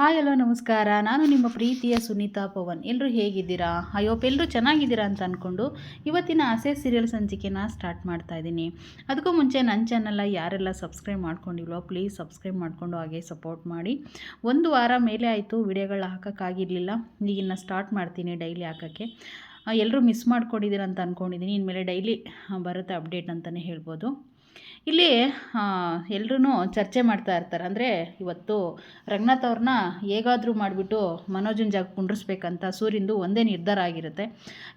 Hi hello ನಮಸ್ಕಾರ. ನಾನು ನಿಮ್ಮ ಪ್ರೀತಿಯ ಸುನೀತಾ ಪವನ್. ಎಲ್ಲರೂ ಹೇಗಿದ್ದೀರಾ? ಅಯ್ಯೋಪ್ ಎಲ್ಲರೂ ಚೆನ್ನಾಗಿದ್ದೀರಾ ಅಂತ ಅಂದ್ಕೊಂಡು ಇವತ್ತಿನ ಆಸೆ ಸೀರಿಯಲ್ ಸಂಚಿಕೆನ ಸ್ಟಾರ್ಟ್ ಮಾಡ್ತಾ ಇದ್ದೀನಿ. ಅದಕ್ಕೂ ಮುಂಚೆ ನನ್ನ ಚಾನಲ್ನ ಯಾರೆಲ್ಲ ಸಬ್ಸ್ಕ್ರೈಬ್ ಮಾಡ್ಕೊಂಡಿಲ್ವೋ ಪ್ಲೀಸ್ ಸಬ್ಸ್ಕ್ರೈಬ್ ಮಾಡಿಕೊಂಡು ಹಾಗೆ ಸಪೋರ್ಟ್ ಮಾಡಿ. ಒಂದು ವಾರ ಮೇಲೆ ಆಯಿತು, ವಿಡಿಯೋಗಳು ಹಾಕೋಕ್ಕಾಗಿರಲಿಲ್ಲ. ಈಗಿನ್ನ ಸ್ಟಾರ್ಟ್ ಮಾಡ್ತೀನಿ ಡೈಲಿ ಹಾಕೋಕ್ಕೆ. ಎಲ್ಲರೂ ಮಿಸ್ ಮಾಡ್ಕೊಂಡಿದ್ದೀರ ಅಂತ ಅಂದ್ಕೊಂಡಿದ್ದೀನಿ ಇನ್ಮೇಲೆ ಡೈಲಿ ಬರುತ್ತೆ ಅಪ್ಡೇಟ್ ಅಂತಲೇ ಹೇಳ್ಬೋದು. ಇಲ್ಲಿ ಎಲ್ಲರೂ ಚರ್ಚೆ ಮಾಡ್ತಾ ಇರ್ತಾರೆ. ಅಂದರೆ ಇವತ್ತು ರಂಗನಾಥ್ ಅವ್ರನ್ನ ಹೇಗಾದರೂ ಮಾಡಿಬಿಟ್ಟು ಮನೋಜನ್ ಜಾಗ ಕುಂಡ್ರಿಸ್ಬೇಕಂತ ಸೂರ್ಯಂದು ಒಂದೇ ನಿರ್ಧಾರ ಆಗಿರುತ್ತೆ.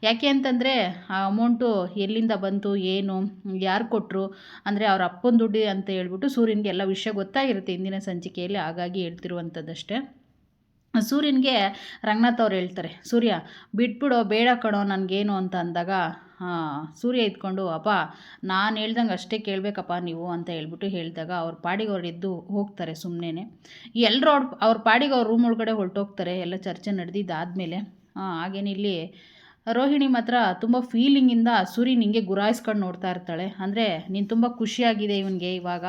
ಯಾಕೆ ಅಂತಂದರೆ, ಆ ಅಮೌಂಟು ಎಲ್ಲಿಂದ ಬಂತು, ಏನು, ಯಾರು ಕೊಟ್ಟರು ಅಂದರೆ ಅವ್ರ ಅಪ್ಪನ ದುಡ್ಡು ಅಂತ ಹೇಳ್ಬಿಟ್ಟು ಸೂರ್ಯನಿಗೆ ಎಲ್ಲ ವಿಷಯ ಗೊತ್ತಾಗಿರುತ್ತೆ ಇಂದಿನ ಸಂಚಿಕೆಯಲ್ಲಿ ಹಾಗಾಗಿ ಹೇಳ್ತಿರುವಂಥದ್ದಷ್ಟೇ. ಸೂರ್ಯನಿಗೆ ರಂಗನಾಥ್ ಅವ್ರು ಹೇಳ್ತಾರೆ, ಸೂರ್ಯ, ಬಿಟ್ಬಿಡೋ ಬೇಡ ಕಣೋ, ನನಗೇನು ಅಂತ ಅಂದಾಗ ಸೂರ್ಯ ಇದ್ಕೊಂಡು ಅಪ್ಪ, ನಾನು ಹೇಳ್ದಂಗೆ ಅಷ್ಟೇ ಕೇಳಬೇಕಪ್ಪ ನೀವು, ಅಂತ ಹೇಳ್ಬಿಟ್ಟು ಹೇಳಿದಾಗ ಅವ್ರ ಪಾಡಿಗೆ ಅವ್ರು ಎದ್ದು ಹೋಗ್ತಾರೆ ಸುಮ್ಮನೆ ಎಲ್ಲರೂ ಅವ್ರ ಅವ್ರ ಪಾಡಿಗೆ ಅವ್ರ ರೂಮ್ ಒಳಗಡೆ ಹೊರಟೋಗ್ತಾರೆ, ಎಲ್ಲ ಚರ್ಚೆ ನಡೆದಿದ್ದಾದಮೇಲೆ. ಹಾಗೇನಿಲ್ಲಿ ರೋಹಿಣಿ ಮಾತ್ರ ತುಂಬ ಫೀಲಿಂಗಿಂದ ಸೂರ್ಯ ನಿಂಗೆ ಗುರಾಯಿಸ್ಕೊಂಡು ನೋಡ್ತಾ ಇರ್ತಾಳೆ. ಅಂದರೆ, ನೀನು ತುಂಬ ಖುಷಿಯಾಗಿದೆ ಇವನಿಗೆ ಇವಾಗ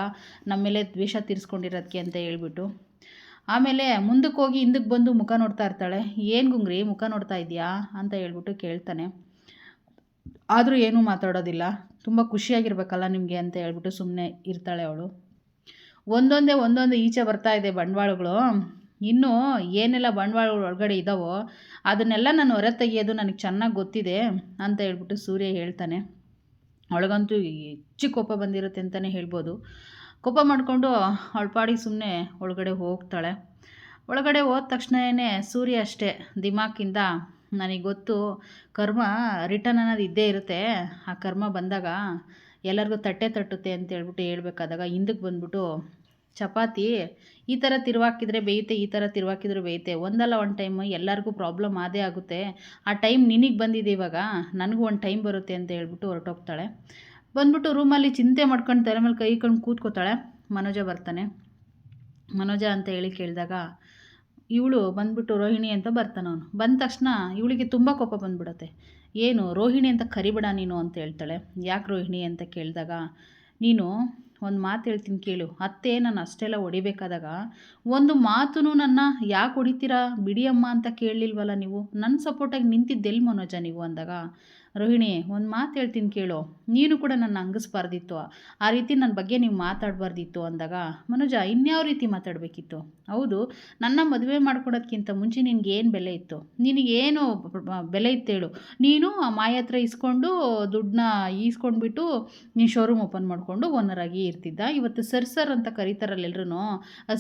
ನಮ್ಮ ಮೇಲೆ ದ್ವೇಷ ತೀರಿಸ್ಕೊಂಡಿರೋದಕ್ಕೆ ಅಂತ ಹೇಳ್ಬಿಟ್ಟು. ಆಮೇಲೆ ಮುಂದಕ್ಕೆ ಹೋಗಿ ಹಿಂದಕ್ಕೆ ಬಂದು ಮುಖ ನೋಡ್ತಾ ಇರ್ತಾಳೆ. ಏನು ಗುಂಗ್ರಿ, ಮುಖ ನೋಡ್ತಾ ಇದೆಯಾ? ಅಂತ ಹೇಳ್ಬಿಟ್ಟು ಕೇಳ್ತಾನೆ. ಆದರೂ ಏನೂ ಮಾತಾಡೋದಿಲ್ಲ. ತುಂಬ ಖುಷಿಯಾಗಿರ್ಬೇಕಲ್ಲ ನಿಮಗೆ ಅಂತ ಹೇಳ್ಬಿಟ್ಟು ಸುಮ್ಮನೆ ಇರ್ತಾಳೆ ಅವಳು. ಒಂದೊಂದೇ ಒಂದೊಂದು ಈಚೆ ಬರ್ತಾ ಇದೆ ಬಂಡವಾಳಗಳು. ಇನ್ನೂ ಏನೆಲ್ಲ ಬಂಡವಾಳಗಳು ಒಳಗಡೆ ಇದ್ದಾವೋ ಅದನ್ನೆಲ್ಲ ನಾನು ಹೊರ ತೆಗೆಯೋದು ನನಗೆ ಚೆನ್ನಾಗಿ ಗೊತ್ತಿದೆ ಅಂತ ಹೇಳ್ಬಿಟ್ಟು ಸೂರ್ಯ ಹೇಳ್ತಾನೆ. ಅವಳಿಗಂತೂ ಹೆಚ್ಚು ಕೋಪ ಬಂದಿರುತ್ತೆ ಅಂತಲೇ ಹೇಳ್ಬೋದು. ಕೋಪ ಮಾಡಿಕೊಂಡು ಅವಳ ಪಾಡಿಗೆ ಸುಮ್ಮನೆ ಒಳಗಡೆ ಹೋಗ್ತಾಳೆ. ಒಳಗಡೆ ಹೋದ ತಕ್ಷಣವೇ ಸೂರ್ಯ ಅಷ್ಟೇ ದಿಮಾಕಿಂದ ನನಗೆ ಗೊತ್ತು, ಕರ್ಮ ರಿಟರ್ನ್ ಅನ್ನೋದು ಇದ್ದೇ ಇರುತ್ತೆ. ಆ ಕರ್ಮ ಬಂದಾಗ ಎಲ್ಲರಿಗೂ ತಟ್ಟೆ ತಟ್ಟುತ್ತೆ ಅಂತ ಹೇಳ್ಬಿಟ್ಟು ಹೇಳ್ಬೇಕಾದಾಗ ಹಿಂದಕ್ಕೆ ಬಂದ್ಬಿಟ್ಟು ಚಪಾತಿ ಈ ಥರ ತಿರುವಾಕಿದ್ರೆ ಬೇಯುತ್ತೆ, ಈ ಥರ ತಿರುವಾಕಿದ್ರೆ ಬೇಯುತ್ತೆ. ಒಂದಲ್ಲ ಒನ್ ಟೈಮ್ ಎಲ್ಲರಿಗೂ ಪ್ರಾಬ್ಲಮ್ ಅದೇ ಆಗುತ್ತೆ. ಆ ಟೈಮ್ ನಿನಗೆ ಬಂದಿದೆ ಇವಾಗ, ನನಗೂ ಒಂದು ಟೈಮ್ ಬರುತ್ತೆ ಅಂತ ಹೇಳ್ಬಿಟ್ಟು ಹೊರಟೋಗ್ತಾಳೆ. ಬಂದ್ಬಿಟ್ಟು ರೂಮಲ್ಲಿ ಚಿಂತೆ ಮಾಡ್ಕೊಂಡು ತಲೆ ಮೇಲೆ ಕೈ ಕಂಡು ಕೂತ್ಕೋತಾಳೆ. ಮನೋಜ ಬರ್ತಾನೆ. ಮನೋಜ ಅಂತ ಹೇಳಿ ಕೇಳಿದಾಗ ಇವಳು ಬಂದ್ಬಿಟ್ಟು ರೋಹಿಣಿ ಅಂತ ಬರ್ತಾನೆ ಅವನು. ಬಂದ ತಕ್ಷಣ ಇವಳಿಗೆ ತುಂಬ ಕೋಪ ಬಂದ್ಬಿಡತ್ತೆ. ಏನು, ರೋಹಿಣಿ ಅಂತ ಕರಿಬೇಡ ನೀನು ಅಂತ ಹೇಳ್ತಾಳೆ. ಯಾಕೆ ರೋಹಿಣಿ ಅಂತ ಕೇಳಿದಾಗ, ನೀನು ಒಂದು ಮಾತು ಹೇಳ್ತೀನಿ ಕೇಳು. ಅತ್ತೆ ನಾನು ಅಷ್ಟೆಲ್ಲ ಹೊಡಿಬೇಕಾದಾಗ, ಒಂದು ಮಾತು ನನ್ನ ಯಾಕೆ ಹೊಡಿತೀರಾ? ಬಿಡಿಯಮ್ಮ ಅಂತ ಕೇಳಲಿಲ್ವಲ್ಲ ನೀವು? ನನ್ನ ಸಪೋರ್ಟಾಗಿ ನಿಂತಿದ್ದೆಲ್ಲಿ ಮನೋಜ ನೀವು ಅಂದಾಗ ರೋಹಿಣಿ, ಒಂದು ಮಾತು ಹೇಳ್ತೀನಿ ಕೇಳು. ನೀನು ಕೂಡ ನನ್ನ ಹಂಗಿಸ್ಬಾರ್ದಿತ್ತು ಆ ರೀತಿ ನನ್ನ ಬಗ್ಗೆ ನೀವು ಮಾತಾಡಬಾರ್ದಿತ್ತು ಅಂದಾಗ ಮನೋಜ ಇನ್ಯಾವ ರೀತಿ ಮಾತಾಡಬೇಕಿತ್ತು? ಹೌದು, ನನ್ನ ಮದುವೆ ಮಾಡ್ಕೊಡೋದಕ್ಕಿಂತ ಮುಂಚೆ ನಿನಗೆ ಏನು ಬೆಲೆ ಇತ್ತು? ನಿನಗೇನು ಬೆಲೆ ಇತ್ತು ಹೇಳು. ನೀನು ಆ ಮಾಯ ಹತ್ರ ಇಸ್ಕೊಂಡು ದುಡ್ಡನ್ನ ಈಸ್ಕೊಂಡ್ಬಿಟ್ಟು ನೀನು ಶೋರೂಮ್ ಓಪನ್ ಮಾಡಿಕೊಂಡು ಓನರಾಗಿ ಇರ್ತಿದ್ದ. ಇವತ್ತು ಸರ್ ಸರ್ ಅಂತ ಕರೀತಾರಲ್ಲ ಎಲ್ರೂ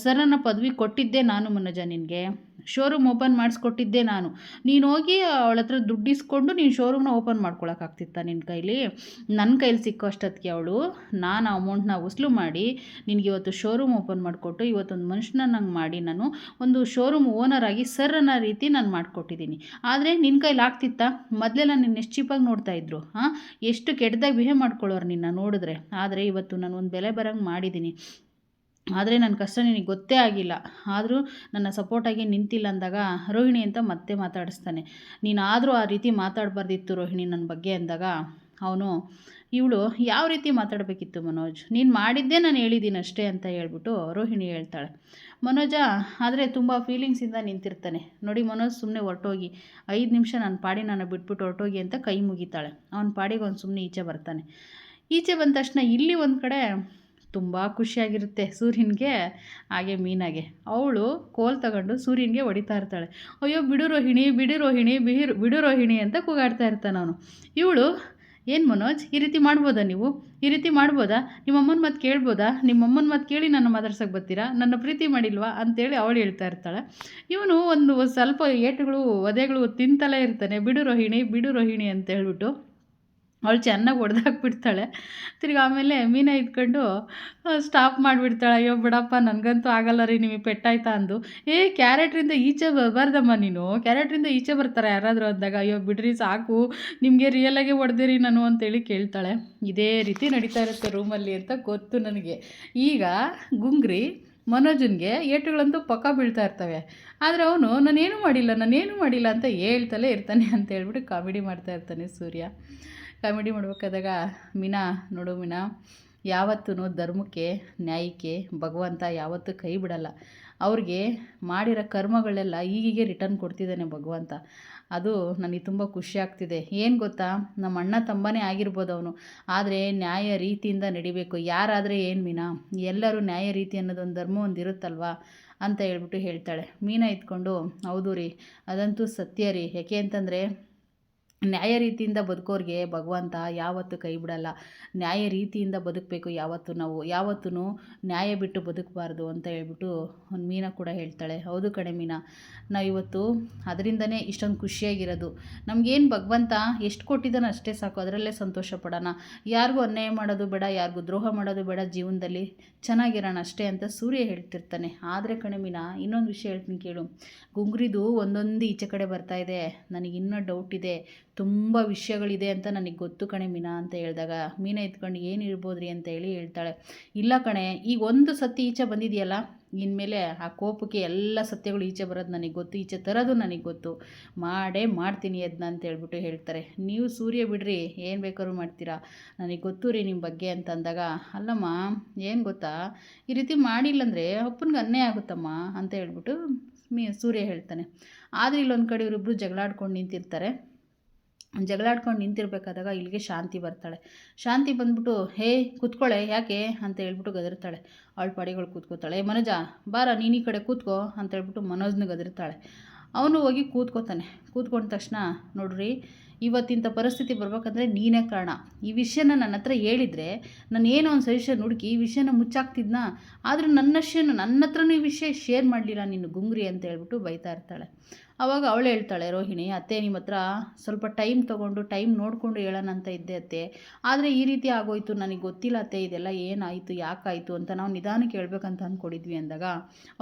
ಸರ್ ನನ್ನ ಪದವಿ ಕೊಟ್ಟಿದ್ದೆ ನಾನು ಮನೋಜ ನಿನಗೆ. ಶೋರೂಮ್ ಓಪನ್ ಮಾಡಿಸ್ಕೊಟ್ಟಿದ್ದೆ ನಾನು. ನೀನು ಹೋಗಿ ಅವಳ ಹತ್ರ ದುಡ್ಡು ಇಸ್ಕೊಂಡು ನೀನು ಶೋರೂಮ್ನ ಓಪನ್ ಮಾಡ್ಕೊಳಕ್ಕಾಗ್ತಿತ್ತ ನಿನ್ನ ಕೈಲಿ? ನನ್ನ ಕೈಲಿ ಸಿಕ್ಕೋ ಅಷ್ಟೊತ್ತಿಗೆ ಅವಳು, ನಾನು ಅಮೌಂಟ್ನ ವಸೂಲು ಮಾಡಿ ನಿನಗೆ ಇವತ್ತು ಶೋರೂಮ್ ಓಪನ್ ಮಾಡಿಕೊಟ್ಟು ಇವತ್ತೊಂದು ಮನುಷ್ಯನ ನಂಗೆ ಮಾಡಿ ನಾನು ಒಂದು ಶೋರೂಮ್ ಓನರ್ ಆಗಿ ಸರ್ ಅನ್ನೋ ರೀತಿ ನಾನು ಮಾಡಿಕೊಟ್ಟಿದ್ದೀನಿ. ಆದರೆ ನಿನ್ನ ಕೈಲಿ ಆಗ್ತಿತ್ತ? ಮೊದಲೆಲ್ಲ ನಿನ್ನ ಎಷ್ಟು ಚೀಪಾಗಿ ನೋಡ್ತಾ ಇದ್ರು, ಹಾಂ? ಎಷ್ಟು ಕೆಟ್ಟದಾಗಿ ಬಿಹೇವ್ ಮಾಡ್ಕೊಳ್ಳೋರು ನಿನ್ನ ನೋಡಿದ್ರೆ? ಆದರೆ ಇವತ್ತು ನಾನು ಒಂದು ಬೆಲೆ ಬರೋಂಗೆ ಮಾಡಿದ್ದೀನಿ ಆದರೆ ನನ್ನ ಕಷ್ಟ ನಿನಗೆ ಗೊತ್ತೇ ಆಗಿಲ್ಲ. ಆದರೂ ನನ್ನ ಸಪೋರ್ಟಾಗಿ ನಿಂತಿಲ್ಲ ಅಂದಾಗ ರೋಹಿಣಿ ಅಂತ ಮತ್ತೆ ಮಾತಾಡಿಸ್ತಾನೆ. ನೀನಾದರೂ ಆ ರೀತಿ ಮಾತಾಡಬಾರ್ದಿತ್ತು ರೋಹಿಣಿ ನನ್ನ ಬಗ್ಗೆ ಅಂದಾಗ ಅವನು, ಇವಳು ಯಾವ ರೀತಿ ಮಾತಾಡಬೇಕಿತ್ತು ಮನೋಜ್? ನೀನು ಮಾಡಿದ್ದೇ ನಾನು ಹೇಳಿದ್ದೀನಿ ಅಷ್ಟೇ ಅಂತ ಹೇಳ್ಬಿಟ್ಟು ರೋಹಿಣಿ ಹೇಳ್ತಾಳೆ. ಮನೋಜ ಆದರೆ ತುಂಬ ಫೀಲಿಂಗ್ಸಿಂದ ನಿಂತಿರ್ತಾನೆ. ನೋಡಿ ಮನೋಜ್ ಸುಮ್ಮನೆ ಹೊರಟೋಗಿ. ಐದು ನಿಮಿಷ ನಾನು ಪಾಡಿ ನಾನು ಬಿಟ್ಬಿಟ್ಟು ಹೊರಟೋಗಿ ಅಂತ ಕೈ ಮುಗಿತಾಳೆ. ಅವನ ಪಾಡಿಗೆ ಅವ್ನು ಸುಮ್ಮನೆ ಈಚೆ ಬರ್ತಾನೆ. ಈಚೆ ಬಂದ ತಕ್ಷಣ ಇಲ್ಲಿ ಒಂದು ಕಡೆ ತುಂಬ ಖುಷಿಯಾಗಿರುತ್ತೆ ಸೂರ್ಯನಿಗೆ, ಹಾಗೆ ಮೀನಾಗೆ. ಅವಳು ಕೋಲ್ ತಗೊಂಡು ಸೂರ್ಯನಿಗೆ ಹೊಡಿತಾ ಇರ್ತಾಳೆ. ಅಯ್ಯೋ, ಬಿಡು ರೋಹಿಣಿ ಬಿಡು ರೋಹಿಣಿ ಬಿಹಿರು ಬಿಡು ರೋಹಿಣಿ ಅಂತ ಕೂಗಾಡ್ತಾ ಇರ್ತಾನೆ ಅವನು. ಇವಳು, ಏನು ಮನೋಜ್, ಈ ರೀತಿ ಮಾಡ್ಬೋದಾ ನೀವು? ಈ ರೀತಿ ಮಾಡ್ಬೋದಾ? ನಿಮ್ಮಮ್ಮನ ಮಾತು ಕೇಳ್ಬೋದಾ? ನಿಮ್ಮಮ್ಮನ ಮಾತು ಕೇಳಿ ನನ್ನ ಮಾತಾಡ್ಸೋಕೆ ಬರ್ತೀರಾ? ನನ್ನ ಪ್ರೀತಿ ಮಾಡಿಲ್ವಾ? ಅಂತೇಳಿ ಅವಳು ಹೇಳ್ತಾ ಇರ್ತಾಳೆ. ಇವನು ಒಂದು ಸ್ವಲ್ಪ ಏಟುಗಳು, ಒದೆಗಳು ತಿಂತಲೇ ಇರ್ತಾನೆ. ಬಿಡು ರೋಹಿಣಿ ಬಿಡು ರೋಹಿಣಿ ಅಂತ ಹೇಳ್ಬಿಟ್ಟು ಅವಳು ಚೆನ್ನಾಗಿ ಹೊಡೆದಾಕ್ಬಿಡ್ತಾಳೆ ತಿರ್ಗಿ ಆಮೇಲೆ ಮೀನ ಇದ್ಕೊಂಡು ಸ್ಟಾಪ್ ಮಾಡಿಬಿಡ್ತಾಳೆ. ಅಯ್ಯೋ, ಬಿಡಪ್ಪ, ನನಗಂತೂ ಆಗಲ್ಲ ರೀ, ನಿಮಗೆ ಪೆಟ್ಟಾಯ್ತಾ? ಅಂದು. ಏ, ಕ್ಯಾರೆಟ್ರಿಂದ ಈಚೆ ಬರಬಾರ್ದಮ್ಮ ನೀನು. ಕ್ಯಾರೆಟ್ರಿಂದ ಈಚೆ ಬರ್ತಾರೆ ಯಾರಾದರೂ ಅಂದಾಗ. ಅಯ್ಯೋ, ಬಿಡ್ರಿ, ಸಾಕು. ನಿಮಗೆ ರಿಯಲಾಗೆ ಹೊಡೆದಿರಿ ನಾನು ಅಂತೇಳಿ ಕೇಳ್ತಾಳೆ. ಇದೇ ರೀತಿ ನಡೀತಾ ಇರುತ್ತೆ ರೂಮಲ್ಲಿ ಅಂತ ಗೊತ್ತು ನನಗೆ. ಈಗ ಗುಂಗ್ರಿ ಮನೋಜನ್ಗೆ ಏಟುಗಳಂತೂ ಪಕ್ಕ ಬೀಳ್ತಾ ಇರ್ತವೆ. ಆದರೆ ಅವನು, ನಾನೇನು ಮಾಡಿಲ್ಲ ನಾನೇನು ಮಾಡಿಲ್ಲ ಅಂತ ಹೇಳ್ತಲೇ ಇರ್ತಾನೆ ಅಂತ ಹೇಳ್ಬಿಟ್ಟು ಕಾಮಿಡಿ ಮಾಡ್ತಾ ಇರ್ತಾನೆ ಸೂರ್ಯ. ಕಾಮಿಡಿ ಮಾಡ್ಬೇಕಾದಾಗ ಮೀನಾ, ನೋಡು ಮೀನಾ ಯಾವತ್ತೂ ಧರ್ಮಕ್ಕೆ, ನ್ಯಾಯಕ್ಕೆ ಭಗವಂತ ಯಾವತ್ತೂ ಕೈ ಬಿಡಲ್ಲ. ಅವ್ರಿಗೆ ಮಾಡಿರೋ ಕರ್ಮಗಳೆಲ್ಲ ಈಗೀಗೆ ರಿಟರ್ನ್ ಕೊಡ್ತಿದ್ದಾನೆ ಭಗವಂತ. ಅದು ನನಗೆ ತುಂಬ ಖುಷಿ ಆಗ್ತಿದೆ. ಏನು ಗೊತ್ತಾ? ನಮ್ಮ ಅಣ್ಣ ತಂಬನೇ ಆಗಿರ್ಬೋದು ಅವನು. ಆದರೆ ನ್ಯಾಯ ರೀತಿಯಿಂದ ನಡಿಬೇಕು. ಯಾರಾದರೆ ಏನು ಮೀನಾ? ಎಲ್ಲರೂ ನ್ಯಾಯ ರೀತಿ ಅನ್ನೋದೊಂದು ಧರ್ಮ ಒಂದು ಇರುತ್ತಲ್ವಾ? ಅಂತ ಹೇಳ್ಬಿಟ್ಟು ಹೇಳ್ತಾಳೆ. ಮೀನಾ ಇದ್ಕೊಂಡು, ಹೌದು ರೀ, ಅದಂತೂ ಸತ್ಯ ರೀ. ಯಾಕೆ ಅಂತಂದರೆ ನ್ಯಾಯ ರೀತಿಯಿಂದ ಬದುಕೋರಿಗೆ ಭಗವಂತ ಯಾವತ್ತೂ ಕೈ ಬಿಡಲ್ಲ. ನ್ಯಾಯ ರೀತಿಯಿಂದ ಬದುಕಬೇಕು, ಯಾವತ್ತೂ ನಾವು. ಯಾವತ್ತೂ ನ್ಯಾಯ ಬಿಟ್ಟು ಬದುಕಬಾರ್ದು ಅಂತ ಹೇಳ್ಬಿಟ್ಟು ಒಂದು ಮೀನಾ ಕೂಡ ಹೇಳ್ತಾಳೆ. ಹೌದು ಕಣೆ ಮೀನಾ. ನಾವಿವತ್ತು ಅದರಿಂದನೇ ಇಷ್ಟೊಂದು ಖುಷಿಯಾಗಿರೋದು. ನಮಗೇನು ಭಗವಂತ ಎಷ್ಟು ಕೊಟ್ಟಿದ್ದಾನೆ ಅಷ್ಟೇ ಸಾಕು. ಅದರಲ್ಲೇ ಸಂತೋಷ ಪಡೋಣ. ಯಾರಿಗೂ ಅನ್ಯಾಯ ಮಾಡೋದು ಬೇಡ, ಯಾರಿಗೂ ದ್ರೋಹ ಮಾಡೋದು ಬೇಡ. ಜೀವನದಲ್ಲಿ ಚೆನ್ನಾಗಿರೋಣ ಅಷ್ಟೇ ಅಂತ ಸೂರ್ಯ ಹೇಳ್ತಿರ್ತಾನೆ. ಆದರೆ ಕಣೆ ಮೀನಾ, ಇನ್ನೊಂದು ವಿಷಯ ಹೇಳ್ತೀನಿ ಕೇಳು. ಗುಂಗ್ರಿದು ಒಂದೊಂದು ಈಚೆ ಕಡೆ ಬರ್ತಾ ಇದೆ. ನನಗೆ ಇನ್ನೂ ಡೌಟ್ ಇದೆ. ತುಂಬ ವಿಷಯಗಳಿದೆ ಅಂತ ನನಗೆ ಗೊತ್ತು ಕಣೆ ಮೀನಾ ಅಂತ ಹೇಳಿದಾಗ. ಮೀನ ಎತ್ಕೊಂಡು ಏನು ಇರ್ಬೋದ್ರಿ ಅಂತ ಹೇಳಿ ಹೇಳ್ತಾಳೆ. ಇಲ್ಲ ಕಣೆ, ಈಗ ಒಂದು ಸತಿ ಈಚೆ ಬಂದಿದೆಯಲ್ಲ, ಇನ್ಮೇಲೆ ಆ ಕೋಪಕ್ಕೆ ಎಲ್ಲ ಸತ್ಯಗಳು ಈಚೆ ಬರೋದು ನನಗೆ ಗೊತ್ತು, ಈಚೆ ತರೋದು ನನಗೆ ಗೊತ್ತು. ಮಾಡೇ ಮಾಡ್ತೀನಿ ಅದನ್ನ ಅಂತ ಹೇಳ್ಬಿಟ್ಟು ಹೇಳ್ತಾರೆ. ನೀವು ಸೂರ್ಯ ಬಿಡ್ರಿ, ಏನು ಬೇಕಾದ್ರೂ ಮಾಡ್ತೀರಾ? ನನಗೆ ಗೊತ್ತು ರೀ ನಿಮ್ಮ ಬಗ್ಗೆ ಅಂತ ಅಂದಾಗ, ಅಲ್ಲಮ್ಮ, ಏನು ಗೊತ್ತಾ? ಈ ರೀತಿ ಮಾಡಿಲ್ಲಂದರೆ ಅಪ್ಪನಿಗೆ ಅನ್ಯಾಯ ಆಗುತ್ತಮ್ಮ ಅಂತ ಹೇಳ್ಬಿಟ್ಟು ಮೀ ಸೂರ್ಯ ಹೇಳ್ತಾನೆ. ಆದರೆ ಇಲ್ಲೊಂದು ಕಡೆ ಇವರಿಬ್ಬರು ಜಗಳಾಡ್ಕೊಂಡು ನಿಂತಿರ್ತಾರೆ. ಜಗಳಾಡ್ಕೊಂಡು ನಿಂತಿರ್ಬೇಕಾದಾಗ ಇಲ್ಲಿಗೆ ಶಾಂತಿ ಬರ್ತಾಳೆ. ಶಾಂತಿ ಬಂದ್ಬಿಟ್ಟು, ಹೇ ಕೂತ್ಕೊಳ್ಳೆ ಯಾಕೆ? ಅಂತ ಹೇಳ್ಬಿಟ್ಟು ಗದರ್ತಾಳೆ. ಅವಳ ಪಾಡಿಗಳು ಕೂತ್ಕೋತಾಳೆ. ಏ ಮನೋಜ, ಬಾರ, ನೀನು ಈ ಕಡೆ ಕೂತ್ಕೋ ಅಂತ ಹೇಳ್ಬಿಟ್ಟು ಮನೋಜ್ನ ಗದರ್ತಾಳೆ. ಅವನು ಹೋಗಿ ಕೂತ್ಕೋತಾನೆ. ಕೂತ್ಕೊಂಡ ತಕ್ಷಣ, ನೋಡ್ರಿ ಇವತ್ತಿಂಥ ಪರಿಸ್ಥಿತಿ ಬರ್ಬೇಕಂದ್ರೆ ನೀನೇ ಕಾರಣ. ಈ ವಿಷಯನ ನನ್ನ ಹತ್ರ ಹೇಳಿದರೆ ನಾನು ಏನೋ ಒಂದು ಸಜೆಷನ್ ಹುಡುಕಿ ಈ ವಿಷಯನ ಮುಚ್ಚಾಕ್ತಿದ್ನ? ಆದರೂ ನನ್ನ ವಿಷಯನ ನನ್ನ ಹತ್ರನೂ ಈ ವಿಷಯ ಶೇರ್ ಮಾಡಲಿಲ್ಲ ನೀನು ಗುಂಗ್ರಿ ಅಂತ ಹೇಳ್ಬಿಟ್ಟು ಬೈತಾ ಇರ್ತಾಳೆ. ಆವಾಗ ಅವಳು ಹೇಳ್ತಾಳೆ, ರೋಹಿಣಿ, ಅತ್ತೆ ನಿಮ್ಮ ಹತ್ರ ಸ್ವಲ್ಪ ಟೈಮ್ ತೊಗೊಂಡು ಟೈಮ್ ನೋಡಿಕೊಂಡು ಹೇಳೋಣ ಅಂತ ಇದ್ದೆ ಅತ್ತೆ. ಆದರೆ ಈ ರೀತಿ ಆಗೋಯ್ತು, ನನಗೆ ಗೊತ್ತಿಲ್ಲ ಅತ್ತೆ, ಇದೆಲ್ಲ ಏನಾಯಿತು, ಯಾಕಾಯಿತು ಅಂತ ನಾವು ನಿಧಾನಕ್ಕೆ ಹೇಳ್ಬೇಕಂತ ಅಂದ್ಕೊಂಡಿದ್ವಿ ಅಂದಾಗ,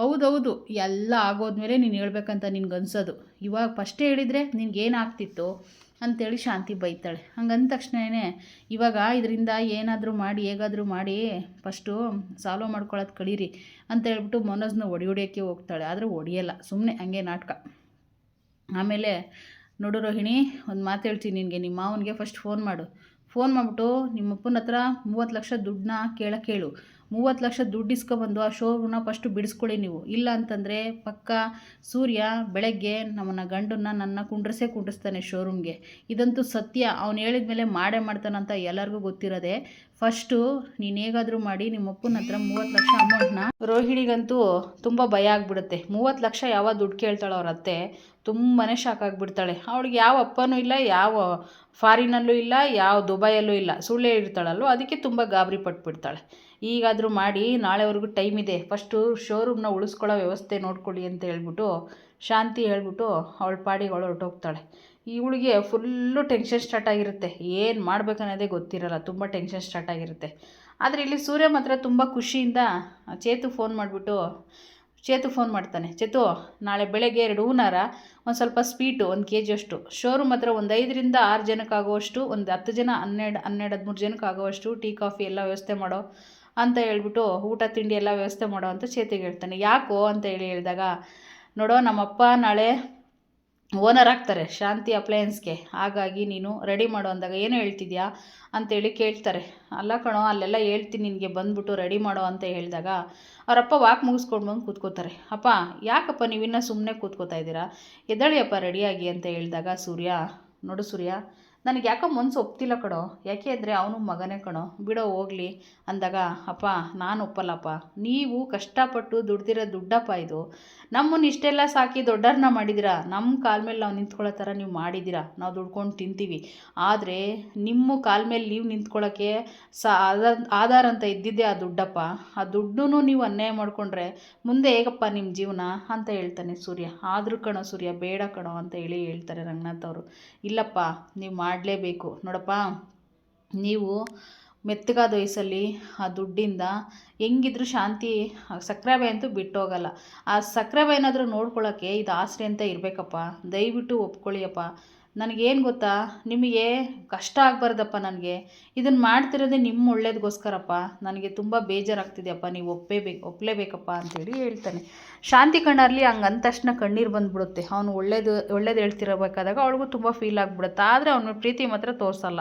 ಹೌದೌದು, ಎಲ್ಲ ಆಗೋದ್ಮೇಲೆ ನೀನು ಹೇಳ್ಬೇಕಂತ ನಿನ್ಗೆ ಅನ್ಸೋದು ಇವಾಗ ಫಸ್ಟೇ ಹೇಳಿದರೆ ನಿನ್ಗೇನಾಗ್ತಿತ್ತು ಅಂತೇಳಿ ಶಾಂತಿ ಬೈತಾಳೆ. ಹಂಗಂದ ತಕ್ಷಣವೇ ಇವಾಗ ಇದರಿಂದ ಏನಾದರೂ ಮಾಡಿ, ಹೇಗಾದರೂ ಮಾಡಿ ಫಸ್ಟು ಸಾಲ್ವ್ ಮಾಡ್ಕೊಳ್ಳೋದು ಕಳೀರಿ ಅಂತ ಹೇಳ್ಬಿಟ್ಟು ಮನೋಜ್ನ ಒಡಿ ಹೊಡಿಯೋಕ್ಕೆ ಹೋಗ್ತಾಳೆ. ಆದರೆ ಹೊಡಿಯಲ್ಲ ಸುಮ್ಮನೆ ಹಂಗೆ ನಾಟಕ. ಆಮೇಲೆ ನೋಡು ರೋಹಿಣಿ, ಒಂದು ಮಾತು ಹೇಳ್ತೀನಿ ನಿನಗೆ ನಿಮ್ಮ ಮಾವನಿಗೆ ಫಸ್ಟ್ ಫೋನ್ ಮಾಡು. ಫೋನ್ ಮಾಡಿಬಿಟ್ಟು ನಿಮ್ಮ ಅಪ್ಪನ ಹತ್ರ ಮೂವತ್ತು ಲಕ್ಷ ದುಡ್ಡನ್ನ ಕೇಳಕ್ಕೆ ಹೇಳು ಮೂವತ್ತು ಲಕ್ಷ ದುಡ್ಡು ಇಸ್ಕೊಬಂದು ಆ ಶೋರೂಮ್ನ ಫಸ್ಟು ಬಿಡಿಸ್ಕೊಳ್ಳಿ ನೀವು. ಇಲ್ಲ ಅಂತಂದರೆ ಪಕ್ಕ ಸೂರ್ಯ ಬೆಳಗ್ಗೆ ನಮ್ಮನ್ನ ಗಂಡನ್ನ ನನ್ನ ಕುಂಡ್ರಸೇ ಕುಂಡ್ರಿಸ್ತಾನೆ ಶೋರೂಮ್ಗೆ. ಇದಂತೂ ಸತ್ಯ. ಅವ್ನು ಹೇಳಿದ ಮೇಲೆ ಮಾಡೇ ಮಾಡ್ತಾನಂತ ಎಲ್ಲರಿಗೂ ಗೊತ್ತಿರೋದೆ. ಫಸ್ಟು ನೀನು ಹೇಗಾದರೂ ಮಾಡಿ ನಿಮ್ಮ ಅಪ್ಪನ ಹತ್ರ ಮೂವತ್ತು ಲಕ್ಷ ಅಮೌಂಟ್ನ ರೋಹಿಣಿಗಂತೂ ತುಂಬ ಭಯ ಆಗಿಬಿಡುತ್ತೆ. ಮೂವತ್ತು ಲಕ್ಷ ಯಾವ ದುಡ್ಡು ಕೇಳ್ತಾಳೆ ಅವ್ರ ಅತ್ತೆ ತುಂಬಾ ಶಾಕ್ ಆಗಿಬಿಡ್ತಾಳೆ. ಅವಳಿಗೆ ಯಾವ ಅಪ್ಪನೂ ಇಲ್ಲ, ಯಾವ ಫಾರಿನಲ್ಲೂ ಇಲ್ಲ, ಯಾವ ದುಬೈಯಲ್ಲೂ ಇಲ್ಲ. ಸುಳ್ಳೇ ಇರ್ತಾಳಲ್ವ ಅದಕ್ಕೆ ತುಂಬ ಗಾಬರಿ ಪಟ್ಬಿಡ್ತಾಳೆ. ಈಗಾದರೂ ಮಾಡಿ ನಾಳೆವರೆಗೂ ಟೈಮ್ ಇದೆ. ಫಸ್ಟು ಶೋರೂಮ್ನ ಉಳಿಸ್ಕೊಳ್ಳೋ ವ್ಯವಸ್ಥೆ ನೋಡ್ಕೊಳ್ಳಿ ಅಂತ ಹೇಳ್ಬಿಟ್ಟು ಶಾಂತಿ ಹೇಳ್ಬಿಟ್ಟು ಅವಳ ಪಾಡಿಗೆ ಅವಳು ಹೊರಟೋಗ್ತಾಳೆ. ಇವಳಿಗೆ ಫುಲ್ಲು ಟೆನ್ಷನ್ ಸ್ಟಾರ್ಟ್ ಆಗಿರುತ್ತೆ. ಏನು ಮಾಡ್ಬೇಕನ್ನೋದೇ ಗೊತ್ತಿರಲ್ಲ. ತುಂಬ ಟೆನ್ಷನ್ ಸ್ಟಾರ್ಟ್ ಆಗಿರುತ್ತೆ. ಆದರೆ ಇಲ್ಲಿ ಸೂರ್ಯ ಮಾತ್ರ ತುಂಬ ಖುಷಿಯಿಂದ ಚೇತು ಫೋನ್ ಮಾಡಿಬಿಟ್ಟು, ಚೇತು ಫೋನ್ ಮಾಡ್ತಾನೆ. ಚೇತು, ನಾಳೆ ಬೆಳಗ್ಗೆ ಎರಡು ಹೂನಾರ, ಒಂದು ಸ್ವಲ್ಪ ಸ್ವೀಟು ಒಂದು ಕೆ ಜಿಯಷ್ಟು ಶೋರೂಮ್ ಹತ್ರ ಒಂದು ಐದರಿಂದ ಆರು ಜನಕ್ಕಾಗುವಷ್ಟು, ಒಂದು ಹತ್ತು ಜನ, ಹನ್ನೆರಡು ಹನ್ನೆರಡು ಹದಿಮೂರು ಜನಕ್ಕಾಗುವಷ್ಟು ಟೀ, ಕಾಫಿ ಎಲ್ಲ ವ್ಯವಸ್ಥೆ ಮಾಡೋ ಅಂತ ಹೇಳ್ಬಿಟ್ಟು ಊಟ, ತಿಂಡಿ ಎಲ್ಲ ವ್ಯವಸ್ಥೆ ಮಾಡೋ ಅಂತ ಚೇತಿಗೆ ಹೇಳ್ತಾನೆ ಯಾಕೋ ಅಂತ ಹೇಳಿ ಹೇಳಿದಾಗ, ನೋಡೋ ನಮ್ಮಪ್ಪ ನಾಳೆ ಓನರ್ ಆಗ್ತಾರೆ, ಶಾಂತಿ ಅಪ್ಲಯನ್ಸ್ಗೆ ಹಾಗಾಗಿ ನೀನು ರೆಡಿ ಮಾಡು ಅಂದಾಗ ಏನು ಹೇಳ್ತಿದ್ಯಾ ಅಂತೇಳಿ ಕೇಳ್ತಾರೆ. ಅಲ್ಲ ಕಣೋ, ಅಲ್ಲೆಲ್ಲ ಹೇಳ್ತೀನಿ ನಿನಗೆ, ಬಂದ್ಬಿಟ್ಟು ರೆಡಿ ಮಾಡೋ ಅಂತ ಹೇಳಿದಾಗ ಅವರಪ್ಪ ವಾಕ್ ಮುಗಿಸ್ಕೊಂಡು ಬಂದು ಕೂತ್ಕೋತಾರೆ. ಅಪ್ಪ, ಯಾಕಪ್ಪ ನೀವಿನ್ನೂ ಸುಮ್ಮನೆ ಕೂತ್ಕೋತಾ ಇದ್ದೀರಾ? ಎದ್ದಳಿಯಪ್ಪ ರೆಡಿಯಾಗಿ ಅಂತ ಹೇಳಿದಾಗ, ಸೂರ್ಯ, ನೋಡು ಸೂರ್ಯ ನನಗೆ ಯಾಕೋ ಮನ್ಸು ಒಪ್ತಿಲ್ಲ ಕಣೋ. ಯಾಕೆ ಅಂದರೆ ಅವನು ಮಗನೇ ಕಣೋ. ಬಿಡೋ, ಹೋಗಲಿ ಅಂದಾಗ, ಅಪ್ಪ, ನಾನು ಒಪ್ಪಲ್ಲಪ್ಪ. ನೀವು ಕಷ್ಟಪಟ್ಟು ದುಡ್ದಿರೋ ದುಡ್ಡಪ್ಪ ಇದು. ನಮ್ಮನ್ನು ಇಷ್ಟೆಲ್ಲ ಸಾಕಿ ದೊಡ್ಡರನ್ನ ಮಾಡಿದ್ದೀರಾ ನಮ್ಮ ಕಾಲ ಮೇಲೆ ನಾವು ನಿಂತ್ಕೊಳ್ಳೋ ಥರ ನೀವು ಮಾಡಿದ್ದೀರಾ ನಾವು ದುಡ್ಕೊಂಡು ತಿಂತೀವಿ. ಆದರೆ ನಿಮ್ಮ ಕಾಲ ಮೇಲೆ ನೀವು ನಿಂತ್ಕೊಳ್ಳೋಕ್ಕೆ ಸಾ ಆಧಾರ ಅಂತ ಇದ್ದಿದ್ದೆ ಆ ದುಡ್ಡಪ್ಪ. ಆ ದುಡ್ಡು ನೀವು ಅನ್ಯಾಯ ಮಾಡಿಕೊಂಡ್ರೆ ಮುಂದೆ ಹೇಗಪ್ಪ ನಿಮ್ಮ ಜೀವನ? ಅಂತ ಹೇಳ್ತಾನೆ ಸೂರ್ಯ. ಆದರೂ ಕಣೋ ಸೂರ್ಯ, ಬೇಡ ಕಣೋ ಅಂತ ಹೇಳಿ ಹೇಳ್ತಾರೆ ರಂಗನಾಥ್ ಅವರು. ಇಲ್ಲಪ್ಪ, ನೀವು ಮಾಡಲೇಬೇಕು. ನೋಡಪ್ಪ, ನೀವು ಮೆತ್ತಗಾದ ವಯಸ್ಸಲ್ಲಿ ಆ ದುಡ್ಡಿಂದ ಹೆಂಗಿದ್ರು ಶಾಂತಿ ಸಕ್ಕರೆ ಅಂತೂ ಬಿಟ್ಟೋಗಲ್ಲ. ಆ ಸಕ್ಕರೆ ಏನಾದರೂ ನೋಡ್ಕೊಳ್ಳೋಕ್ಕೆ ಇದು ಆಸರೆ ಅಂತ ಇರಬೇಕಪ್ಪ. ದಯವಿಟ್ಟು ಒಪ್ಕೊಳ್ಳಿಯಪ್ಪ. ನನಗೇನು ಗೊತ್ತಾ? ನಿಮಗೆ ಕಷ್ಟ ಆಗಬಾರ್ದಪ್ಪ ನನಗೆ. ಇದನ್ನು ಮಾಡ್ತಿರೋದೆ ನಿಮ್ಮ ಒಳ್ಳೇದಕ್ಕೋಸ್ಕರಪ್ಪ ನನಗೆ ತುಂಬ ಬೇಜಾರಾಗ್ತಿದೆಯಪ್ಪ. ನೀವು ಒಪ್ಪೇಬೇಕು ಒಪ್ಪಲೇಬೇಕಪ್ಪ ಅಂತೇಳಿ ಹೇಳ್ತಾನೆ. ಶಾಂತಿ ಕಣ್ಣಲ್ಲಿ ಹಂಗೆ ಅಂದ ತಕ್ಷಣ ಕಣ್ಣೀರು ಬಂದುಬಿಡುತ್ತೆ. ಅವನು ಒಳ್ಳೇದು ಒಳ್ಳೇದು ಹೇಳ್ತಿರಬೇಕಾದಾಗ ಅವಳಿಗೂ ತುಂಬ ಫೀಲ್ ಆಗಿಬಿಡುತ್ತೆ. ಆದರೆ ಅವನ ಪ್ರೀತಿ ಮಾತ್ರ ತೋರಿಸಲ್ಲ.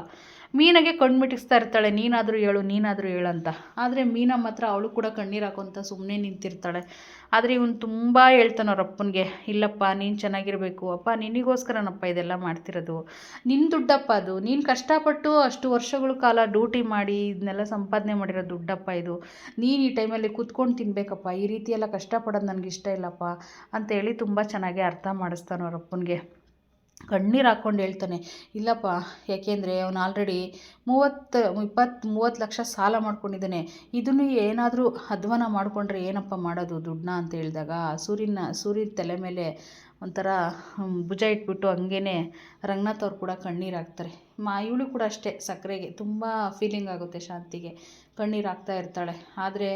ಮೀನಾಗೆ ಕಣ್ಮಿಟಿಸ್ತಾ ಇರ್ತಾಳೆ, ನೀನಾದರೂ ಹೇಳು ನೀನಾದರೂ ಹೇಳು ಅಂತ. ಆದರೆ ಮೀನಾ ಮಾತ್ರ ಅವಳು ಕೂಡ ಕಣ್ಣೀರು ಹಾಕೊಂತ ಸುಮ್ಮನೆ ನಿಂತಿರ್ತಾಳೆ. ಆದರೆ ಇವನು ತುಂಬ ಹೇಳ್ತಾನೆ ಅವ್ರ ಅಪ್ಪನಿಗೆ, ಇಲ್ಲಪ್ಪ, ನೀನು ಚೆನ್ನಾಗಿರಬೇಕು. ಅಪ್ಪ ನಿನಗೋಸ್ಕರನಪ್ಪ ಇದೆಲ್ಲ ಮಾಡ್ತಿರೋದು. ನಿನ್ನ ದುಡ್ಡಪ್ಪ ಅದು. ನೀನು ಕಷ್ಟಪಟ್ಟು ಅಷ್ಟು ವರ್ಷಗಳ ಕಾಲ ಡ್ಯೂಟಿ ಮಾಡಿ ಇದನ್ನೆಲ್ಲ ಸಂಪಾದನೆ ಮಾಡಿರೋ ದುಡ್ಡಪ್ಪ ಇದು. ನೀನು ಈ ಟೈಮಲ್ಲಿ ಕೂತ್ಕೊಂಡು ತಿನ್ನಬೇಕಪ್ಪ ಈ ರೀತಿಯೆಲ್ಲ ಕಷ್ಟಪಡೋದು ನನಗಿಷ್ಟ ಇಲ್ಲಪ್ಪ. ಅಂತೇಳಿ ತುಂಬ ಚೆನ್ನಾಗಿ ಅರ್ಥ ಮಾಡಿಸ್ತಾನೆ ಅವ್ರ ಅಪ್ಪನಿಗೆ. ಕಣ್ಣೀರು ಹಾಕ್ಕೊಂಡು ಹೇಳ್ತಾನೆ, ಇಲ್ಲಪ್ಪ, ಯಾಕೆಂದರೆ ಅವನು ಆಲ್ರೆಡಿ ಮೂವತ್ತು, ಇಪ್ಪತ್ತು, ಮೂವತ್ತು ಲಕ್ಷ ಸಾಲ ಮಾಡ್ಕೊಂಡಿದ್ದಾನೆ. ಇದನ್ನು ಏನಾದರೂ ಅಧ್ವಾನ ಮಾಡಿಕೊಂಡ್ರೆ ಏನಪ್ಪ ಮಾಡೋದು ದುಡ್ಡನ್ನ? ಅಂತ ಹೇಳಿದಾಗ ಸೂರ್ಯನ ಸೂರ್ಯನ ತಲೆ ಮೇಲೆ ಒಂಥರ ಭುಜ ಇಟ್ಬಿಟ್ಟು ಹಂಗೇ ರಂಗನಾಥ್ ಅವ್ರು ಕೂಡ ಕಣ್ಣೀರು ಹಾಕ್ತಾರೆ. ಮಾ, ಇವಳು ಕೂಡ ಅಷ್ಟೇ ಸಕ್ಕರೆಗೆ ತುಂಬ ಫೀಲಿಂಗ್ ಆಗುತ್ತೆ ಶಾಂತಿಗೆ. ಕಣ್ಣೀರು ಹಾಕ್ತಾ ಇರ್ತಾಳೆ. ಆದರೆ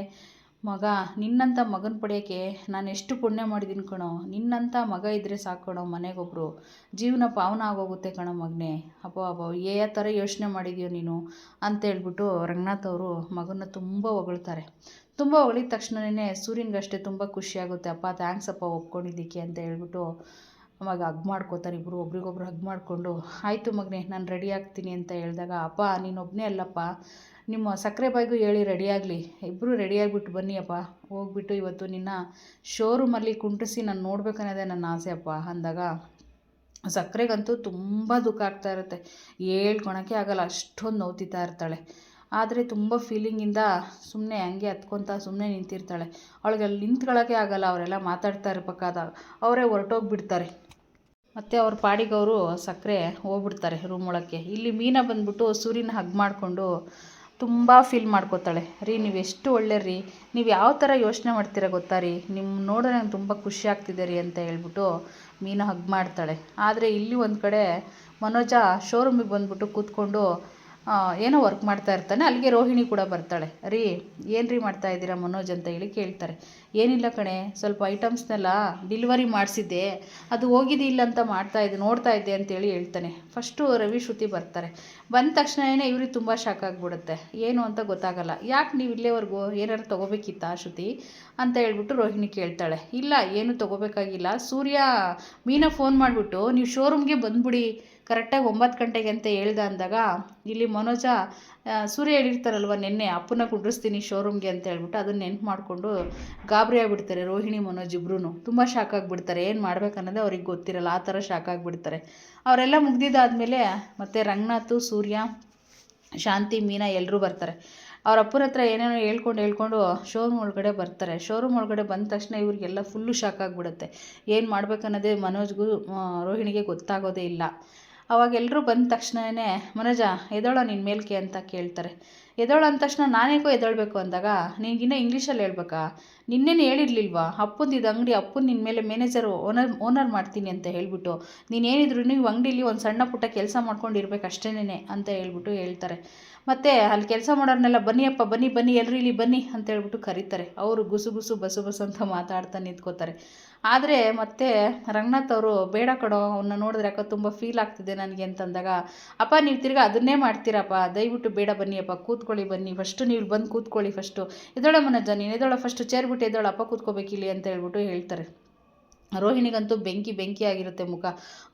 ಮಗ ನಿನ್ನಂಥ ಮಗನ ಪಡೆಯೋಕ್ಕೆ ನಾನು ಎಷ್ಟು ಪುಣ್ಯ ಮಾಡಿದ್ದೀನಿ ಕಣೋ. ನಿನ್ನಂಥ ಮಗ ಇದ್ದರೆ ಸಾಕು ಕಣೋ ಮನೆಗೊಬ್ಬರು ಜೀವನ ಪಾವನ ಆಗೋಗುತ್ತೆ ಕಣೋ ಮಗನೇ. ಅಪ್ಪ ಅಪ್ಪ ಏ ಥರ ಯೋಚನೆ ಮಾಡಿದ್ಯೋ ನೀನು? ಅಂತ ಹೇಳ್ಬಿಟ್ಟು ರಂಗನಾಥ್ ಅವರು ಮಗನ ತುಂಬ ಹೊಗಳ್ತಾರೆ. ತುಂಬ ಹೊಗಳಿದ ತಕ್ಷಣವೇ ಸೂರ್ಯನಿಗಷ್ಟೇ ತುಂಬ ಖುಷಿಯಾಗುತ್ತೆ. ಅಪ್ಪ ಥ್ಯಾಂಕ್ಸ್ ಅಪ್ಪ, ಒಪ್ಕೊಂಡಿದ್ದಕ್ಕೆ ಅಂತ ಹೇಳ್ಬಿಟ್ಟು ಅವಾಗ ಹಗ್ ಮಾಡ್ಕೋತಾರೆ ಇಬ್ಬರು ಒಬ್ರಿಗೊಬ್ರು ಹಗ್ ಮಾಡಿಕೊಂಡು, ಆಯಿತು ಮಗನೇ, ನಾನು ರೆಡಿ ಆಗ್ತೀನಿ ಅಂತ ಹೇಳಿದಾಗ, ಅಪ್ಪ ನೀನೊಬ್ಬನೇ ಅಲ್ಲಪ್ಪ. ನಿಮ್ಮ ಸಕ್ಕರೆ ಬಾಯಿಗೂ ಹೇಳಿ ರೆಡಿಯಾಗಲಿ ಇಬ್ಬರು ರೆಡಿಯಾಗಿಬಿಟ್ಟು ಬನ್ನಿಯಪ್ಪ. ಹೋಗ್ಬಿಟ್ಟು ಇವತ್ತು ನಿನ್ನ ಶೋರೂಮಲ್ಲಿ ಕುಂಟಿಸಿ ನಾನು ನೋಡ್ಬೇಕನ್ನೋದೇ ನನ್ನ ಆಸೆ ಅಪ್ಪ. ಅಂದಾಗ ಸಕ್ಕರೆಗಂತೂ ತುಂಬ ದುಃಖ ಆಗ್ತಾ ಇರುತ್ತೆ. ಹೇಳ್ಕೊಳಕ್ಕೆ ಆಗಲ್ಲ, ಅಷ್ಟೊಂದು ನೋವ್ತಿತಾ ಇರ್ತಾಳೆ. ಆದರೆ ತುಂಬ ಫೀಲಿಂಗಿಂದ ಸುಮ್ಮನೆ ಹಂಗೆ ಹತ್ಕೊತ ಸುಮ್ಮನೆ ನಿಂತಿರ್ತಾಳೆ. ಅವಳಿಗೆ ಅಲ್ಲಿ ನಿಂತ್ಕೊಳ್ಳೋಕ್ಕೆ ಆಗಲ್ಲ, ಅವರೆಲ್ಲ ಮಾತಾಡ್ತಾ ಪಕ್ಕದ. ಅವರೇ ಹೊರಟೋಗ್ಬಿಡ್ತಾರೆ. ಮತ್ತು ಅವ್ರ ಪಾಡಿಗೆ ಅವರು ಸಕ್ಕರೆ ಹೋಗ್ಬಿಡ್ತಾರೆ ರೂಮ್ ಒಳಕ್ಕೆ. ಇಲ್ಲಿ ಮೀನ ಬಂದ್ಬಿಟ್ಟು ಸೂರ್ಯನ ಹಗ್ ಮಾಡಿಕೊಂಡು ತುಂಬ ಫೀಲ್ ಮಾಡ್ಕೋತಾಳೆ. ರೀ, ನೀವು ಎಷ್ಟು ಒಳ್ಳೆ ರೀ, ನೀವು ಯಾವ ಥರ ಯೋಚನೆ ಮಾಡ್ತೀರ ಗೊತ್ತಾ ರೀ ನಿಮ್ಮ ನೋಡಿದ್ರೆ ನಂಗೆ ತುಂಬ ಖುಷಿ ಆಗ್ತಿದೆ ರೀ ಅಂತ ಹೇಳ್ಬಿಟ್ಟು ಮೀನಾ ಹಗ್ ಮಾಡ್ತಾಳೆ. ಆದರೆ ಇಲ್ಲಿ ಒಂದು ಕಡೆ ಮನೋಜ ಶೋರೂಮಿಗೆ ಬಂದುಬಿಟ್ಟು ಕೂತ್ಕೊಂಡು ಏನೋ ವರ್ಕ್ ಮಾಡ್ತಾ ಇರ್ತಾನೆ, ಅಲ್ಲಿಗೆ ರೋಹಿಣಿ ಕೂಡ ಬರ್ತಾಳೆ. ರೀ, ಏನ್ರಿ ಮಾಡ್ತಾ ಇದ್ದೀರಾ ಮನೋಜ್ ಅಂತ ಹೇಳಿ ಕೇಳ್ತಾರೆ. ಏನಿಲ್ಲ ಕಣೆ, ಸ್ವಲ್ಪ ಐಟಮ್ಸ್ನೆಲ್ಲ ಡಿಲಿವರಿ ಮಾಡಿಸಿದ್ದೆ, ಅದು ಹೋಗಿದೆ ಇಲ್ಲ ಅಂತ ಮಾಡ್ತಾ ಇದ್ದೆ, ನೋಡ್ತಾ ಇದ್ದೆ ಅಂತೇಳಿ ಹೇಳ್ತಾನೆ. ಫಸ್ಟು ರವಿ, ಶ್ರುತಿ ಬರ್ತಾರೆ. ಬಂದ ತಕ್ಷಣವೇ ಇವ್ರಿಗೆ ತುಂಬ ಶಾಕ್ ಆಗಿಬಿಡುತ್ತೆ. ಏನು ಅಂತ ಗೊತ್ತಾಗಲ್ಲ. ಯಾಕೆ ನೀವು ಇಲ್ಲೇವರೆಗೂ ಏನಾರು ತೊಗೋಬೇಕಿತ್ತಾ ಶ್ರುತಿ ಅಂತ ಹೇಳ್ಬಿಟ್ಟು ರೋಹಿಣಿ ಕೇಳ್ತಾಳೆ. ಇಲ್ಲ, ಏನು ತೊಗೋಬೇಕಾಗಿಲ್ಲ. ಸೂರ್ಯ, ಮೀನಾ ಫೋನ್ ಮಾಡಿಬಿಟ್ಟು, ನೀವು ಶೋರೂಮ್ಗೆ ಬಂದ್ಬಿಡಿ. ಕರೆಕ್ಟಾಗಿ ಒಂಬತ್ತು ಗಂಟೆಗೆ ಅಂತ ಹೇಳ್ದೆ ಅಂದಾಗ, ಇಲ್ಲಿ ಮನೋಜ ಸೂರ್ಯ ಹೇಳಿರ್ತಾರಲ್ವ ನಿನ್ನೆ ಅಪ್ಪನ ಕುಂಡ್ರಿಸ್ತೀನಿ ಶೋರೂಮ್ಗೆ ಅಂತ ಹೇಳ್ಬಿಟ್ಟು ಅದನ್ನ ನೆನ್ಪು ಮಾಡಿಕೊಂಡು ಗಾಬರಿ ಆಗಿಬಿಡ್ತಾರೆ ರೋಹಿಣಿ, ಮನೋಜ್ ಇಬ್ರು ತುಂಬ ಶಾಕ್ ಆಗಿಬಿಡ್ತಾರೆ. ಏನು ಮಾಡ್ಬೇಕನ್ನೋದೇ ಅವ್ರಿಗೆ ಗೊತ್ತಿರಲ್ಲ. ಆ ಥರ ಶಾಕ್ ಆಗಿಬಿಡ್ತಾರೆ. ಅವರೆಲ್ಲ ಮುಗ್ದಿದ್ದಾದಮೇಲೆ ಮತ್ತು ರಂಗನಾಥ್, ಸೂರ್ಯ, ಶಾಂತಿ, ಮೀನಾ ಎಲ್ಲರೂ ಬರ್ತಾರೆ. ಅವ್ರ ಅಪ್ಪರ ಹತ್ರ ಏನೇನೋ ಹೇಳ್ಕೊಂಡು ಹೇಳ್ಕೊಂಡು ಶೋರೂಮ್ ಒಳಗಡೆ ಬರ್ತಾರೆ. ಶೋರೂಮ್ ಒಳಗಡೆ ಬಂದ ತಕ್ಷಣ ಇವರಿಗೆಲ್ಲ ಫುಲ್ಲು ಶಾಕ್ ಆಗಿಬಿಡುತ್ತೆ. ಏನು ಮಾಡ್ಬೇಕನ್ನೋದೇ ಮನೋಜ್ಗೂ ರೋಹಿಣಿಗೆ ಗೊತ್ತಾಗೋದೇ ಇಲ್ಲ. ಅವಾಗ ಎಲ್ಲರೂ ಬಂದ ತಕ್ಷಣವೇ ಮನೋಜ ಎದೋಳ ನಿನ್ನ ಮೇಲ್ಕೆ ಅಂತ ಕೇಳ್ತಾರೆ. ಎದೋಳ ಅಂದ ತಕ್ಷಣ ನಾನೇಕೋ ಎದೊಳ್ಬೇಕು ಅಂದಾಗ ನಿನಗಿನ್ನ ಇಂಗ್ಲೀಷಲ್ಲಿ ಹೇಳ್ಬೇಕಾ? ನಿನ್ನೇನು ಹೇಳಿರ್ಲಿಲ್ವಾ? ಅಪ್ಪಂದು ಇದು ಅಂಗಡಿ ಅಪ್ಪನ ನಿನ್ನ ಮೇಲೆ ಮ್ಯಾನೇಜರು, ಓನರ್ ಓನರ್ ಮಾಡ್ತೀನಿ ಅಂತ ಹೇಳ್ಬಿಟ್ಟು ನೀನೇನಿದ್ರು ನೀವು ಅಂಗಡಿಲಿ ಒಂದು ಸಣ್ಣ ಪುಟ್ಟ ಕೆಲಸ ಮಾಡ್ಕೊಂಡು ಇರ್ಬೇಕು ಅಷ್ಟೇನೆ ಅಂತ ಹೇಳ್ಬಿಟ್ಟು ಹೇಳ್ತಾರೆ. ಮತ್ತು ಅಲ್ಲಿ ಕೆಲಸ ಮಾಡೋರ್ನೆಲ್ಲ ಬನ್ನಿಯಪ್ಪ ಬನ್ನಿ ಬನ್ನಿ ಎಲ್ಲರೂ ಇಲ್ಲಿ ಬನ್ನಿ ಅಂತ ಹೇಳ್ಬಿಟ್ಟು ಕರೀತಾರೆ. ಅವರು ಗುಸು ಗುಸು, ಬಸು ಬಸು ಅಂತ ಮಾತಾಡ್ತಾ ನಿಂತ್ಕೋತಾರೆ. ಆದರೆ ಮತ್ತೆ ರಂಗನಾಥ್ ಅವರು ಬೇಡ ಕಡೋ ಅವನ್ನ ನೋಡಿದ್ರೆ ಯಾಕೋ ತುಂಬ ಫೀಲ್ ಆಗ್ತಿದೆ ನನಗೆ ಅಂತಂದಾಗ, ಅಪ್ಪ, ನೀವು ತಿರ್ಗಾ ಅದನ್ನೇ ಮಾಡ್ತೀರಪ್ಪ, ದಯವಿಟ್ಟು ಬೇಡ ಬನ್ನಿಯಪ್ಪ ಕೂತ್ಕೊಳ್ಳಿ ಬನ್ನಿ ಫಸ್ಟು ನೀವು ಬಂದು ಕೂತ್ಕೊಳ್ಳಿ ಫಸ್ಟು ಎದೋಳ ಮನೋಜ ನೀನು ಎದೋಳ ಫಸ್ಟು ಚೇರ್ ಬಿಟ್ಟು ಎದೋಳ ಅಪ್ಪ ಕೂತ್ಕೋಬೇಕಿಲ್ಲಿ ಅಂತ ಹೇಳ್ಬಿಟ್ಟು ಹೇಳ್ತಾರೆ. ರೋಹಿಣಿಗಂತೂ ಬೆಂಕಿ ಬೆಂಕಿ ಆಗಿರುತ್ತೆ ಮುಖ.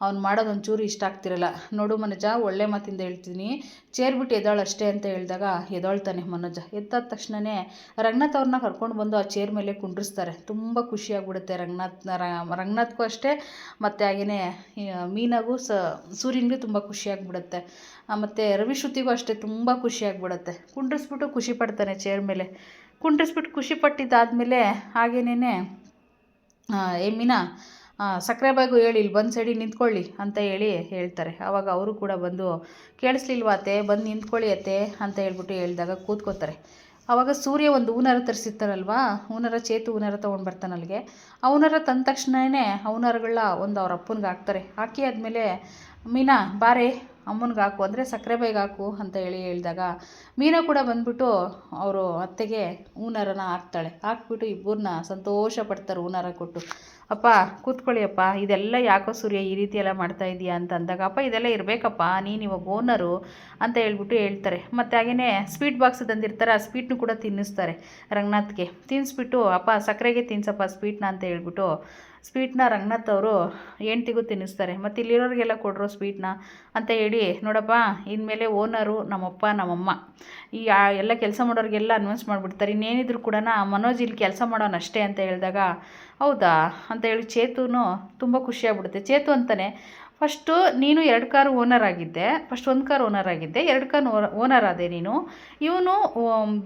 ಅವ್ನು ಮಾಡೋದು ಒಂಚೂರು ಇಷ್ಟ ಆಗ್ತಿರಲ್ಲ. ನೋಡು ಮನೋಜ, ಒಳ್ಳೆ ಮಾತಿಂದ ಹೇಳ್ತೀನಿ ಚೇರ್ ಬಿಟ್ಟು ಎದ್ದಾಳು ಅಷ್ಟೇ ಅಂತ ಹೇಳಿದಾಗ ಎದ್ದಾಳ್ತಾನೆ ಮನೋಜ. ಎದ್ದಾದ ತಕ್ಷಣವೇ ರಂಗನಾಥ್ ಅವ್ರನ್ನ ಕರ್ಕೊಂಡು ಬಂದು ಆ ಚೇರ್ ಮೇಲೆ ಕುಂಡ್ರಿಸ್ತಾರೆ. ತುಂಬ ಖುಷಿಯಾಗ್ಬಿಡುತ್ತೆ ರಂಗನಾಥ್ನ ರಂಗನಾಥ್ಗೂ ಅಷ್ಟೇ, ಮತ್ತು ಹಾಗೆಯೇ ಮೀನಾಗೂ ಸ, ಸೂರ್ಯನಿಗೂ ತುಂಬ ಖುಷಿಯಾಗ್ಬಿಡುತ್ತೆ. ಮತ್ತು ರವಿ ಶ್ರುತಿಗೂ ಅಷ್ಟೇ ತುಂಬ ಖುಷಿಯಾಗ್ಬಿಡುತ್ತೆ. ಕುಂಡ್ರಿಸ್ಬಿಟ್ಟು ಖುಷಿ ಪಡ್ತಾನೆ ಚೇರ್ ಮೇಲೆ. ಕುಂಡ್ರಿಸ್ಬಿಟ್ಟು ಖುಷಿ ಪಟ್ಟಿದ್ದಾದಮೇಲೆ ಹಾಗೇನೇ ಏ ಮೀನಾ? ಸಕ್ಕರೆ ಬಾಯಿಗೂ ಹೇಳಿ, ಇಲ್ಲಿ ಬಂದು ಸೈಡಿಗೆ ನಿಂತ್ಕೊಳ್ಳಿ ಅಂತ ಹೇಳಿ ಹೇಳ್ತಾರೆ. ಆವಾಗ ಅವರು ಕೂಡ ಬಂದು ಕೇಳಿಸ್ಲಿಲ್ವಾ ಅತ್ತೆ ಬಂದು ನಿಂತ್ಕೊಳ್ಳಿ ಅತ್ತೆ ಅಂತ ಹೇಳ್ಬಿಟ್ಟು ಹೇಳಿದಾಗ ಕೂತ್ಕೋತಾರೆ. ಆವಾಗ ಸೂರ್ಯ ಒಂದು ಹೂನರ ತರಿಸಿರ್ತಾರಲ್ವಾ? ಹೂನರ ಚೇತು ಹೂನರ ತೊಗೊಂಡು ಬರ್ತಾನೆ ಅಲ್ಲಿಗೆ. ಅವನರ ತಂದ ತಕ್ಷಣವೇ ಅವನರ್ಗಳ ಒಂದು ಅವ್ರ ಅಪ್ಪನಿಗೆ ಹಾಕ್ತಾರೆ. ಹಾಕಿ ಆದಮೇಲೆ, ಮೀನಾ, ಬಾರೆ ಅಮ್ಮನಿಗೆ ಹಾಕು, ಅಂದರೆ ಸಕ್ಕರೆ ಬೈಗೆ ಹಾಕು ಅಂತ ಹೇಳಿ ಹೇಳಿದಾಗ ಮೀನಾ ಕೂಡ ಬಂದ್ಬಿಟ್ಟು ಅವರು ಅತ್ತೆಗೆ ಹೂನರನ ಹಾಕ್ತಾಳೆ. ಹಾಕ್ಬಿಟ್ಟು ಇಬ್ಬರನ್ನ ಸಂತೋಷ ಪಡ್ತಾರೆ ಹೂನರ ಕೊಟ್ಟು. ಅಪ್ಪ, ಕೂತ್ಕೊಳ್ಳಿ ಅಪ್ಪ, ಇದೆಲ್ಲ ಯಾಕೋ ಸೂರ್ಯ ಈ ರೀತಿ ಎಲ್ಲ ಮಾಡ್ತಾ ಇದೆಯಾ ಅಂತ ಅಂದಾಗ, ಅಪ್ಪ, ಇದೆಲ್ಲ ಇರಬೇಕಪ್ಪ, ನೀನು ಇವಾಗ ಓನರು ಅಂತ ಹೇಳ್ಬಿಟ್ಟು ಹೇಳ್ತಾರೆ. ಮತ್ತು ಹಾಗೆಯೇ ಸ್ವೀಟ್ ಬಾಕ್ಸ್ ತಂದಿರ್ತಾರೆ, ಆ ಸ್ವೀಟ್ನು ಕೂಡ ತಿನ್ನಿಸ್ತಾರೆ ರಂಗನಾಥ್ಗೆ ತಿನ್ನಿಸ್ಬಿಟ್ಟು ಅಪ್ಪ, ಸಕ್ಕರೆಗೆ ತಿನ್ಸಪ್ಪ, ಸ್ವೀಟ್ನ ಅಂತ ಹೇಳ್ಬಿಟ್ಟು ಸ್ವೀಟ್ನ ರಂಗನಾಥ್ ಅವರು ಹೆಂಡ್ತಿಗೂ ತಿನ್ನಿಸ್ತಾರೆ. ಮತ್ತು ಇಲ್ಲಿರೋರಿಗೆಲ್ಲ ಕೊಡ್ರೋ ಸ್ವೀಟ್ನ ಅಂತ ಹೇಳಿ, ನೋಡಪ್ಪ, ಇನ್ಮೇಲೆ ಓನರು ನಮ್ಮಪ್ಪ, ನಮ್ಮಮ್ಮ. ಈ ಎಲ್ಲ ಕೆಲಸ ಮಾಡೋರಿಗೆಲ್ಲ ಅನ್ವನ್ಸ್ ಮಾಡಿಬಿಡ್ತಾರೆ. ಇನ್ನೇನಿದ್ರು ಕೂಡ ಮನೋಜ್ ಇಲ್ಲಿ ಕೆಲಸ ಮಾಡೋಣ ಅಷ್ಟೇ ಅಂತ ಹೇಳಿದಾಗ, ಹೌದಾ? ಅಂತ ಹೇಳಿ ಚೇತುನು ತುಂಬ ಖುಷಿಯಾಗ್ಬಿಡುತ್ತೆ. ಚೇತು ಅಂತಾನೆ ಫಸ್ಟು ನೀನು ಎರಡು ಕಾರ್ ಓನರ್ ಆಗಿದ್ದೆ. ಫಸ್ಟ್ ಒಂದು ಕಾರ್ ಓನರ್ ಆಗಿದ್ದೆ. ಎರಡು ಕಾರ್ ಓನರ್ ಆದೆ ನೀನು. ಇವನು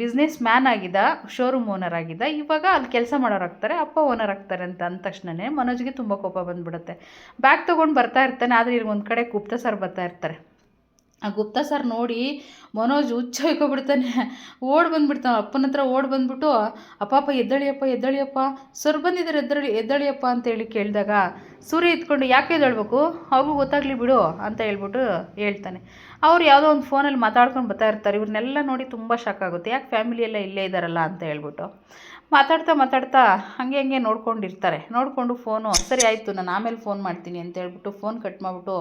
ಬಿಸ್ನೆಸ್ ಮ್ಯಾನ್ ಆಗಿದ್ದ ಶೋರೂಮ್ ಓನರ್ ಆಗಿದ್ದ. ಇವಾಗ ಅಲ್ಲಿ ಕೆಲಸ ಮಾಡೋರು ಆಗ್ತಾರೆ, ಅಪ್ಪ ಓನರ್ ಆಗ್ತಾರೆ ಅಂತ ಅಂದ ತಕ್ಷಣವೇ ಮನೋಜ್ಗೆ ತುಂಬ ಕೋಪ ಬಂದ್ಬಿಡುತ್ತೆ. ಬ್ಯಾಗ್ ತೊಗೊಂಡು ಬರ್ತಾ ಇರ್ತಾನೆ, ಆದರೆ ಇವ್ರಿಗೆ ಒಂದು ಕಡೆ ಗುಪ್ತ ಸರ್ ಬರ್ತಾ ಇರ್ತಾರೆ. ಆ ಗುಪ್ತಾ ಸರ್ ನೋಡಿ ಮನೋಜ್ ಹುಚ್ಚ ಹೊಯ್ಕೊಬಿಡ್ತಾನೆ ಓಡ್ ಬಂದ್ಬಿಡ್ತಾನೆ ಅಪ್ಪನ ಹತ್ರ ಓಡ್ ಬಂದ್ಬಿಟ್ಟು, ಅಪ್ಪಾಪ ಎದ್ದಳಿಯಪ್ಪ ಎದ್ದಳಿಯಪ್ಪ ಸರ್ ಬಂದಿದ್ದಾರೆ ಎದ್ದಳಿ ಎದ್ದಳಿಯಪ್ಪ ಅಂತೇಳಿ ಕೇಳಿದಾಗ ಸೂರ್ಯ ಇದ್ಕೊಂಡು ಯಾಕೆ ಎದ್ದೇಳ್ಬೇಕು? ಅವ್ರಿಗೂ ಗೊತ್ತಾಗಲಿ ಬಿಡು ಅಂತ ಹೇಳ್ಬಿಟ್ಟು ಹೇಳ್ತಾನೆ. ಅವ್ರು ಯಾವುದೋ ಒಂದು ಫೋನಲ್ಲಿ ಮಾತಾಡ್ಕೊಂಡು ಬರ್ತಾ ಇರ್ತಾರೆ. ಇವ್ರನ್ನೆಲ್ಲ ನೋಡಿ ತುಂಬ ಶಾಕ್ ಆಗುತ್ತೆ. ಯಾಕೆ ಫ್ಯಾಮಿಲಿ ಎಲ್ಲ ಇಲ್ಲೇ ಇದ್ದಾರಲ್ಲ ಅಂತ ಹೇಳ್ಬಿಟ್ಟು. ಮಾತಾಡ್ತಾ ಮಾತಾಡ್ತಾ ಹಾಗೆ ಹಂಗೆ ನೋಡ್ಕೊಂಡಿರ್ತಾರೆ. ನೋಡಿಕೊಂಡು ಫೋನು, ಸರಿ ಆಯಿತು, ನಾನು ಆಮೇಲೆ ಫೋನ್ ಮಾಡ್ತೀನಿ ಅಂತ ಹೇಳ್ಬಿಟ್ಟು ಫೋನ್ ಕಟ್ ಮಾಡಿಬಿಟ್ಟು,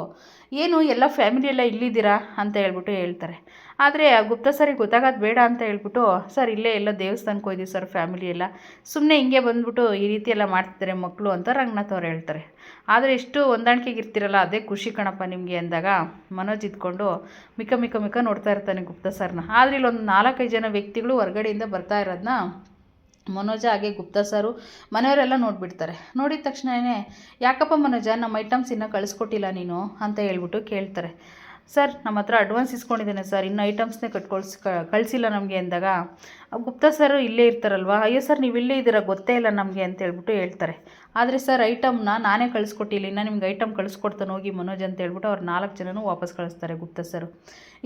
ಏನು ಎಲ್ಲ ಫ್ಯಾಮಿಲಿ ಎಲ್ಲ ಇಲ್ಲಿದ್ದೀರಾ ಅಂತ ಹೇಳ್ಬಿಟ್ಟು ಹೇಳ್ತಾರೆ. ಆದರೆ ಗುಪ್ತ ಸರಿಗೆ ಗೊತ್ತಾಗೋದು ಬೇಡ ಅಂತ ಹೇಳ್ಬಿಟ್ಟು, ಸರ್, ಇಲ್ಲೇ ಎಲ್ಲ ದೇವಸ್ಥಾನಕ್ಕೆ ಹೋಯ್ತೀವಿ ಸರ್, ಫ್ಯಾಮಿಲಿ ಎಲ್ಲ. ಸುಮ್ಮನೆ ಹಿಂಗೆ ಬಂದ್ಬಿಟ್ಟು ಈ ರೀತಿ ಎಲ್ಲ ಮಾಡ್ತಿದ್ದಾರೆ ಮಕ್ಕಳು ಅಂತ ರಂಗನಾಥ್ ಅವ್ರು ಹೇಳ್ತಾರೆ. ಆದರೆ ಎಷ್ಟು ಹೊಂದಾಣಿಕೆಗೆ ಇರ್ತಿರಲ್ಲ, ಅದೇ ಖುಷಿ ಕಣಪ್ಪ ನಿಮಗೆ ಅಂದಾಗ ಮನೋಜ್ ಇದ್ಕೊಂಡು ಮಿಕ್ಕ ಮಿಕ್ಕ ಮಿಕ್ಕ ನೋಡ್ತಾ ಇರ್ತಾನೆ ಗುಪ್ತ ಸರ್ನ. ಆದರೆ ಇಲ್ಲೊಂದು ನಾಲ್ಕೈದು ಜನ ವ್ಯಕ್ತಿಗಳು ಹೊರಗಡೆಯಿಂದ ಬರ್ತಾ ಇರೋದನ್ನ ಮನೋಜ ಹಾಗೆ ಗುಪ್ತಾ ಸಾರು ಮನೆಯವರೆಲ್ಲ ನೋಡಿಬಿಡ್ತಾರೆ. ನೋಡಿದ ತಕ್ಷಣವೇ ಯಾಕಪ್ಪ ಮನೋಜ, ನಮ್ಮ ಐಟಮ್ಸ್ ಇನ್ನೂ ಕಳಿಸ್ಕೊಟ್ಟಿಲ್ಲ ನೀನು? ಅಂತ ಹೇಳ್ಬಿಟ್ಟು ಕೇಳ್ತಾರೆ. ಸರ್, ನಮ್ಮ ಹತ್ರ ಅಡ್ವಾನ್ಸ್ ಇಸ್ಕೊಂಡಿದ್ದೇನೆ ಸರ್, ಇನ್ನು ಐಟಮ್ಸ್ನೇ ಕಟ್ಕೊಳ್ಸ್ ಕಳಿಸಿಲ್ಲ ನಮಗೆ ಅಂದಾಗ ಗುಪ್ತಾ ಸರ್ ಇಲ್ಲೇ ಇರ್ತಾರಲ್ವಾ? ಅಯ್ಯೋ ಸರ್, ನೀವು ಇಲ್ಲೇ ಇದ್ದೀರಾ? ಗೊತ್ತೇ ಇಲ್ಲ ನಮಗೆ ಅಂತ ಹೇಳ್ಬಿಟ್ಟು ಹೇಳ್ತಾರೆ. ಆದರೆ ಸರ್ ಐಟಮ್ನ ನಾನೇ ಕಳಿಸ್ಕೊಟ್ಟಿಲ್ಲ. ನಿಮ್ಗೆ ಐಟಮ್ ಕಳಿಸ್ಕೊಡ್ತಾನೆ ಹೋಗಿ ಮನೋಜ್ ಅಂತ ಹೇಳ್ಬಿಟ್ಟು ಅವ್ರು ನಾಲ್ಕು ಜನನೂ ವಾಪಸ್ ಕಳಿಸ್ತಾರೆ ಗುಪ್ತಾ ಸರ್.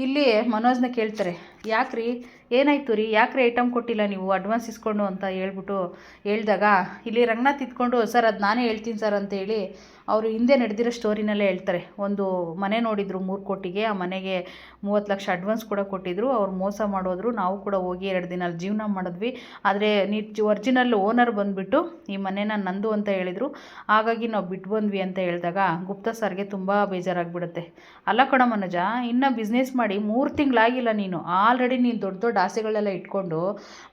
ಇಲ್ಲಿ ಮನೋಜ್ನ ಕೇಳ್ತಾರೆ, ಯಾಕ್ರಿ? ಏನಾಯ್ತು ರೀ? ಯಾಕ್ರಿ ಐಟಮ್ ಕೊಟ್ಟಿಲ್ಲ ನೀವು? ಅಡ್ವಾನ್ಸ್ ಇಸ್ಕೊಂಡು ಅಂತ ಹೇಳ್ಬಿಟ್ಟು ಹೇಳಿದಾಗ, ಇಲ್ಲಿ ರಂಗನಾಥ್ ಇದ್ಕೊಂಡು, ಸರ್, ಅದು ನಾನೇ ಹೇಳ್ತೀನಿ ಸರ್ ಅಂತ ಹೇಳಿ ಅವರು ಹಿಂದೆ ನಡೆದಿರೋ ಸ್ಟೋರಿನಲ್ಲೇ ಹೇಳ್ತಾರೆ. ಒಂದು ಮನೆ ನೋಡಿದ್ರು ಮೂರು ಕೋಟಿಗೆ, ಆ ಮನೆಗೆ ಮೂವತ್ತು ಲಕ್ಷ ಅಡ್ವಾನ್ಸ್ ಕೂಡ ಕೊಟ್ಟಿದ್ರು. ಅವ್ರು ಮೋಸ ಮಾಡೋದ್ರು. ನಾವು ಕೂಡ ಹೋಗಿ ಎರಡು ದಿನ ಜೀವನ ಮಾಡಿದ್ವಿ. ಆದರೆ ನಿಜ ಒರ್ಜಿನಲ್ ಓನರ್ ಬಂದುಬಿಟ್ಟು ಈ ಮನೇನ ನಂದು ಅಂತ ಹೇಳಿದರು. ಹಾಗಾಗಿ ನಾವು ಬಿಟ್ಟು ಬಂದ್ವಿ ಅಂತ ಹೇಳಿದಾಗ ಗುಪ್ತಾ ಸರ್ಗೆ ತುಂಬ ಬೇಜಾರಾಗಿಬಿಡುತ್ತೆ. ಅಲ್ಲ ಕಣ ಮನೋಜ, ಇನ್ನು ಬಿಸ್ನೆಸ್ ಮಾಡಿ ಮೂರು ತಿಂಗಳಾಗಿಲ್ಲ ನೀನು. ಆಲ್ರೆಡಿ ನೀನು ದೊಡ್ಡ ದೊಡ್ಡ ಆಸೆಗಳೆಲ್ಲ ಇಟ್ಕೊಂಡು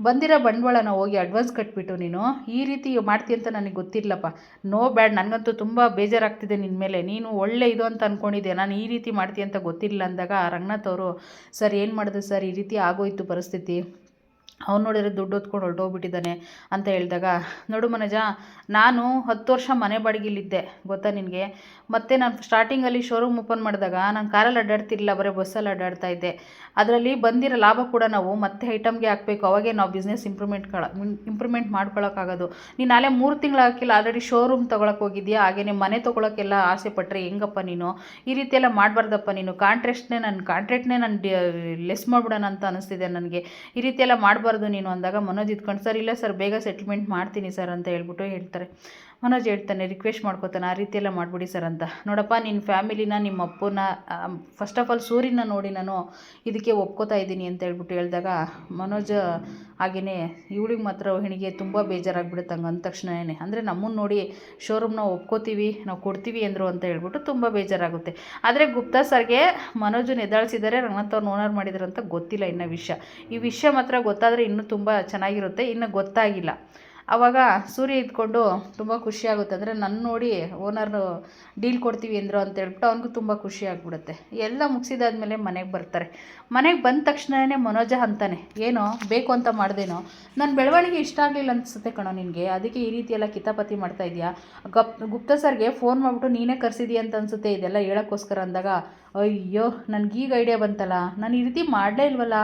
ಬಂದಿರೋ ಬಂಡವಾಳನ ಹೋಗಿ ಅಡ್ವಾನ್ಸ್ ಕಟ್ಬಿಟ್ಟು ನೀನು. ಈ ರೀತಿ ಮಾಡ್ತಿ ಅಂತ ನನಗೆ ಗೊತ್ತಿಲ್ಲಪ್ಪ ನೋ ಬ್ಯಾಡ್. ನನಗಂತೂ ತುಂಬ ಬೇಜಾರಾಗ್ತಿದೆ ನಿನ್ನ ಮೇಲೆ. ನೀನು ಒಳ್ಳೆ ಇದು ಅಂತ ಅಂದ್ಕೊಂಡಿದ್ದೆ ನಾನು ಈ ರೀತಿ ಮಾಡ್ತೀಯ ಅಂತ ಗೊತ್ತಿಲ್ಲ ಅಂದಾಗ ರಂಗನಾಥ್ ಅವರು, ಸರ್, ಏನು ಮಾಡಿದೆ ಸರ್? ಈ ರೀತಿ ಆಗೋಯ್ತು ಪರಿಸ್ಥಿತಿ. ಅವ್ನು ನೋಡಿದರೆ ದುಡ್ಡು ಹೊತ್ಕೊಂಡು ಹೊರಟೋಗ್ಬಿಟ್ಟಿದ್ದಾನೆ ಅಂತ ಹೇಳಿದಾಗ, ನೋಡು ಮನೋಜ, ನಾನು ಹತ್ತು ವರ್ಷ ಮನೆ ಬಾಡಿಗೆಲಿದ್ದೆ ಗೊತ್ತಾ ನಿನಗೆ? ಮತ್ತು ನಾನು ಸ್ಟಾರ್ಟಿಂಗಲ್ಲಿ ಶೋರೂಮ್ ಓಪನ್ ಮಾಡಿದಾಗ ನಾನು ಕಾರಲ್ಲಿ ಅಡ್ಡಾಡ್ತಿರಲಿಲ್ಲ, ಬರೀ ಬಸ್ಸಲ್ಲಿ ಅಡ್ಡಾಡ್ತಾ ಇದ್ದೆ. ಅದರಲ್ಲಿ ಬಂದಿರೋ ಲಾಭ ಕೂಡ ನಾವು ಮತ್ತೆ ಐಟಮ್ಗೆ ಹಾಕಬೇಕು, ಅವಾಗೇ ನಾವು ಬಿಸ್ನೆಸ್ ಇಂಪ್ರೂವ್ಮೆಂಟ್ ಕಳ ಇಂಪ್ರೂವ್ಮೆಂಟ್ ಮಾಡ್ಕೊಳ್ಳೋಕ್ಕಾಗೋದು ನೀನು ನಾಳೆ ಮೂರು ತಿಂಗಳು ಹಾಕಿಲ್ಲ ಆಲ್ರೆಡಿ ಶೋರೂಮ್ ತೊಗೊಳಕ್ಕೆ ಹೋಗಿದ್ಯಾ? ಹಾಗೇ ಮನೆ ತೊಗೊಳಕ್ಕೆಲ್ಲ ಆಸೆ ಪಟ್ಟರೆ ಹೆಂಗಪ್ಪ ನೀನು? ಈ ರೀತಿ ಎಲ್ಲ ಮಾಡಬಾರ್ದಪ್ಪ ನೀನು. ಕಾಂಟ್ರಾಕ್ಟ್ನೇ ನನ್ನ ಕಾಂಟ್ರಾಕ್ಟ್ನೇ ನಾನು ಲೆಸ್ ಮಾಡ್ಬಿಡೋಣ ಅಂತ ಅನಿಸ್ತಿದೆ ನನಗೆ. ಈ ರೀತಿ ಎಲ್ಲ ಮಾಡಬಾರ್ದು ನೀನು ಅಂದಾಗ ಮನೋಜ್ ಇದ್ಕೊಂಡು, ಸರ್, ಇಲ್ಲ ಸರ್, ಬೇಗ ಸೆಟ್ಲ್ಮೆಂಟ್ ಮಾಡ್ತೀನಿ ಸರ್ ಅಂತ ಹೇಳ್ಬಿಟ್ಟು ಹೇಳ್ತಾರೆ. ಮನೋಜ್ ಹೇಳ್ತಾನೆ ರಿಕ್ವೆಸ್ಟ್ ಮಾಡ್ಕೋತಾನೆ, ಆ ರೀತಿಯೆಲ್ಲ ಮಾಡಿಬಿಡಿ ಸರ್ ಅಂತ. ನೋಡಪ್ಪ ನಿನ್ನ ಫ್ಯಾಮಿಲಿನ ನಿಮ್ಮ ಅಪ್ಪನ ಫಸ್ಟ್ ಆಫ್ ಆಲ್ ಸೂರ್ಯನ ನೋಡಿ ನಾನು ಇದಕ್ಕೆ ಒಪ್ಕೋತಾ ಇದ್ದೀನಿ ಅಂತ ಹೇಳ್ಬಿಟ್ಟು ಹೇಳಿದಾಗ ಮನೋಜ್ ಹಾಗೆಯೇ ಇವಳಿಗೆ ಮಾತ್ರ ರೋಹಿಣಿಗೆ ತುಂಬ ಬೇಜಾರಾಗ್ಬಿಡುತ್ತೆ ಅಂದ ತಕ್ಷಣವೇ ಅಂದರೆ ನಮ್ಮನ್ನು ನೋಡಿ ಶೋರೂಮ್ನ ಒಪ್ಕೋತೀವಿ, ನಾವು ಕೊಡ್ತೀವಿ ಅಂದರು ಅಂತ ಹೇಳ್ಬಿಟ್ಟು ತುಂಬ ಬೇಜಾರಾಗುತ್ತೆ. ಆದರೆ ಗುಪ್ತಾ ಸರ್ಗೆ ಮನೋಜನ್ ಎದ್ದಾಳಿಸಿದ್ದಾರೆ ರಂಗನಾಥ್ ಅವ್ರನ್ನ ಓನರ್ ಮಾಡಿದ್ರು ಅಂತ ಗೊತ್ತಿಲ್ಲ ಇನ್ನೂ ವಿಷಯ. ಈ ವಿಷಯ ಮಾತ್ರ ಗೊತ್ತಾದರೆ ಇನ್ನೂ ತುಂಬ ಚೆನ್ನಾಗಿರುತ್ತೆ, ಇನ್ನು ಗೊತ್ತಾಗಿಲ್ಲ. ಆವಾಗ ಸೂರ್ಯ ಇದ್ಕೊಂಡು ತುಂಬ ಖುಷಿಯಾಗುತ್ತೆ ಅಂದರೆ ನನ್ನ ನೋಡಿ ಓನರು ಡೀಲ್ ಕೊಡ್ತೀವಿ ಅಂದರು ಅಂತ ಹೇಳ್ಬಿಟ್ಟು ಅವ್ನಿಗೂ ತುಂಬ ಖುಷಿ ಆಗಿಬಿಡುತ್ತೆ. ಎಲ್ಲ ಮುಗಿಸಿದಾದ್ಮೇಲೆ ಮನೆಗೆ ಬರ್ತಾರೆ. ಮನೆಗೆ ಬಂದ ತಕ್ಷಣವೇ ಮನೋಜ ಅಂತಾನೆ, ಏನೋ, ಬೇಕು ಅಂತ ಮಾಡ್ದೇನೋ? ನನ್ನ ಬೆಳವಣಿಗೆ ಇಷ್ಟ ಆಗಲಿಲ್ಲ ಅನಿಸುತ್ತೆ ಕಣೋ ನಿನಗೆ. ಅದಕ್ಕೆ ಈ ರೀತಿ ಎಲ್ಲ ಕಿತಾಪತಿ ಮಾಡ್ತಾ ಇದೆಯಾ? ಗಪ್, ಗುಪ್ತ ಸರ್ಗೆ ಫೋನ್ ಮಾಡಿಬಿಟ್ಟು ನೀನೇ ಕರೆಸಿದೀಯ ಅಂತ ಅನಿಸುತ್ತೆ ಇದೆಲ್ಲ ಹೇಳೋಕ್ಕೋಸ್ಕರ ಅಂದಾಗ, ಅಯ್ಯೋ, ನನಗೀಗ ಐಡಿಯಾ ಬಂತಲ್ಲ. ನಾನು ಈ ರೀತಿ ಮಾಡಲೇ ಇಲ್ವಲ್ಲ?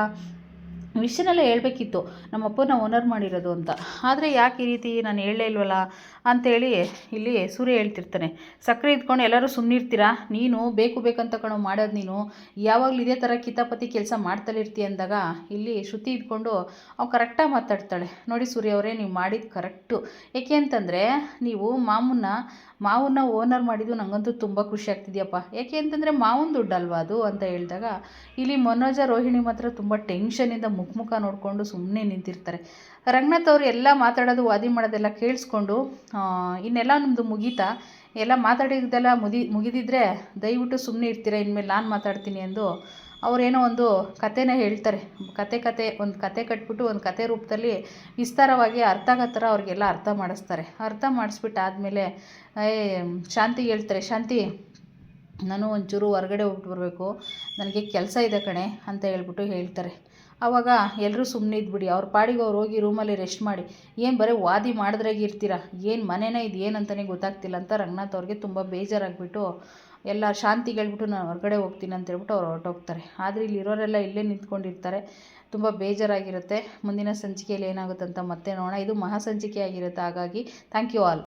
ವಿಷಯನೆಲ್ಲ ಹೇಳಬೇಕಿತ್ತು. ನಮ್ಮ ಅಪ್ಪನ ಓನರ್ ಮಾಡಿರೋದು ಅಂತ. ಆದರೆ ಯಾಕೆ ಈ ರೀತಿ ನಾನು ಹೇಳಲೇ ಇಲ್ವಲ್ಲ? ಅಂತೇಳಿ ಇಲ್ಲಿ ಸೂರ್ಯ ಹೇಳ್ತಿರ್ತಾನೆ. ಸಕ್ಕರೆ ಇದ್ಕೊಂಡು ಎಲ್ಲರೂ ಸುಮ್ಮನಿರ್ತೀರಾ ನೀನು ಬೇಕು ಬೇಕಂತ ಕಣೋ ಮಾಡೋದು ನೀನು. ಯಾವಾಗಲೂ ಇದೇ ಥರ ಕಿತಾಪತಿ ಕೆಲಸ ಮಾಡ್ತಲೇ ಇರ್ತೀಯ ಅಂದಾಗ ಇಲ್ಲಿ ಶ್ರುತಿ ಇದ್ಕೊಂಡು ಅವು ಕರೆಕ್ಟಾಗಿ ಮಾತಾಡ್ತಾಳೆ. ನೋಡಿ ಸೂರ್ಯ ಅವರೇ, ನೀವು ಮಾಡಿದ್ದು ಕರೆಕ್ಟು ಏಕೆ ಅಂತಂದರೆ ನೀವು ಮಾಮೂನ್ನ ಮಾವನ್ನ ಓನರ್ ಮಾಡಿದ್ದು ನನಗಂತೂ ತುಂಬ ಖುಷಿ ಆಗ್ತಿದೆಯಪ್ಪ. ಯಾಕೆ ಅಂತಂದರೆ ಮಾವನ ದುಡ್ಡಲ್ವಾ ಅದು ಅಂತ ಹೇಳಿದಾಗ, ಇಲ್ಲಿ ಮನೋಜ, ರೋಹಿಣಿ ಮಾತ್ರ ತುಂಬ ಟೆನ್ಷನಿಂದ ಮುಖ ಮುಖ ನೋಡಿಕೊಂಡು ಸುಮ್ಮನೆ ನಿಂತಿರ್ತಾರೆ. ರಂಗನಾಥ್ ಅವರು ಎಲ್ಲ ಮಾತಾಡೋದು, ವಾದಿ ಮಾಡೋದೆಲ್ಲ ಕೇಳಿಸ್ಕೊಂಡು ಇನ್ನೆಲ್ಲ ನಮ್ಮದು ಮುಗೀತಾ? ಎಲ್ಲ ಮಾತಾಡಿದ್ದೆಲ್ಲ ಮುದಿ, ಮುಗಿದಿದ್ರೆ ದಯವಿಟ್ಟು ಸುಮ್ಮನೆ ಇರ್ತೀರಾ? ಇನ್ಮೇಲೆ ನಾನು ಮಾತಾಡ್ತೀನಿ ಎಂದು ಅವರೇನೋ ಒಂದು ಕಥೆನ ಹೇಳ್ತಾರೆ. ಕತೆ ಕತೆ, ಒಂದು ಕತೆ ಕಟ್ಬಿಟ್ಟು ಒಂದು ಕತೆ ರೂಪದಲ್ಲಿ ವಿಸ್ತಾರವಾಗಿ ಅರ್ಥ ಆಗೋ ಥರ ಅವ್ರಿಗೆಲ್ಲ ಅರ್ಥ ಮಾಡಿಸ್ತಾರೆ. ಅರ್ಥ ಮಾಡಿಸ್ಬಿಟ್ಟು ಆದಮೇಲೆ ಶಾಂತಿ ಹೇಳ್ತಾರೆ, ಶಾಂತಿ, ನಾನು ಒಂಚೂರು ಹೊರಗಡೆ ಹೋಗ್ಬಿಟ್ಟು ಬರಬೇಕು. ನನಗೆ ಕೆಲಸ ಇದೆ ಕಣೆ, ಅಂತ ಹೇಳ್ಬಿಟ್ಟು ಹೇಳ್ತಾರೆ. ಆವಾಗ ಎಲ್ಲರೂ ಸುಮ್ಮನೆ ಇದ್ಬಿಡಿ. ಅವ್ರ ಪಾಡಿಗೆ ಅವ್ರು ಹೋಗಿ ರೂಮಲ್ಲಿ ರೆಸ್ಟ್ ಮಾಡಿ. ಏನು ಬರೀ ವಾದಿ ಮಾಡಿದ್ರಾಗೆ ಇರ್ತೀರಾ? ಏನು ಮನೆನೇ ಇದು ಏನಂತಲೇ ಗೊತ್ತಾಗ್ತಿಲ್ಲ ಅಂತ ರಂಗನಾಥ್ ಅವ್ರಿಗೆ ತುಂಬ ಬೇಜಾರಾಗಿಬಿಟ್ಟು ಎಲ್ಲ ಶಾಂತಿಗೆ ಹೇಳ್ಬಿಟ್ಟು ನಾನು ಹೊರಗಡೆ ಹೋಗ್ತೀನಿ ಅಂತ ಹೇಳ್ಬಿಟ್ಟು ಅವ್ರು ಹೊರಟೋಗ್ತಾರೆ. ಆದರೆ ಇಲ್ಲಿ ಇರೋರೆಲ್ಲ ಇಲ್ಲೇ ನಿಂತ್ಕೊಂಡಿರ್ತಾರೆ. ತುಂಬ ಬೇಜಾರಾಗಿರುತ್ತೆ. ಮುಂದಿನ ಸಂಚಿಕೆಯಲ್ಲಿ ಏನಾಗುತ್ತೆ ಅಂತ ಮತ್ತೆ ನೋಡೋಣ. ಇದು ಮಹಾಸಂಚಿಕೆ ಆಗಿರುತ್ತೆ ಹಾಗಾಗಿ ಥ್ಯಾಂಕ್ ಯು ಆಲ್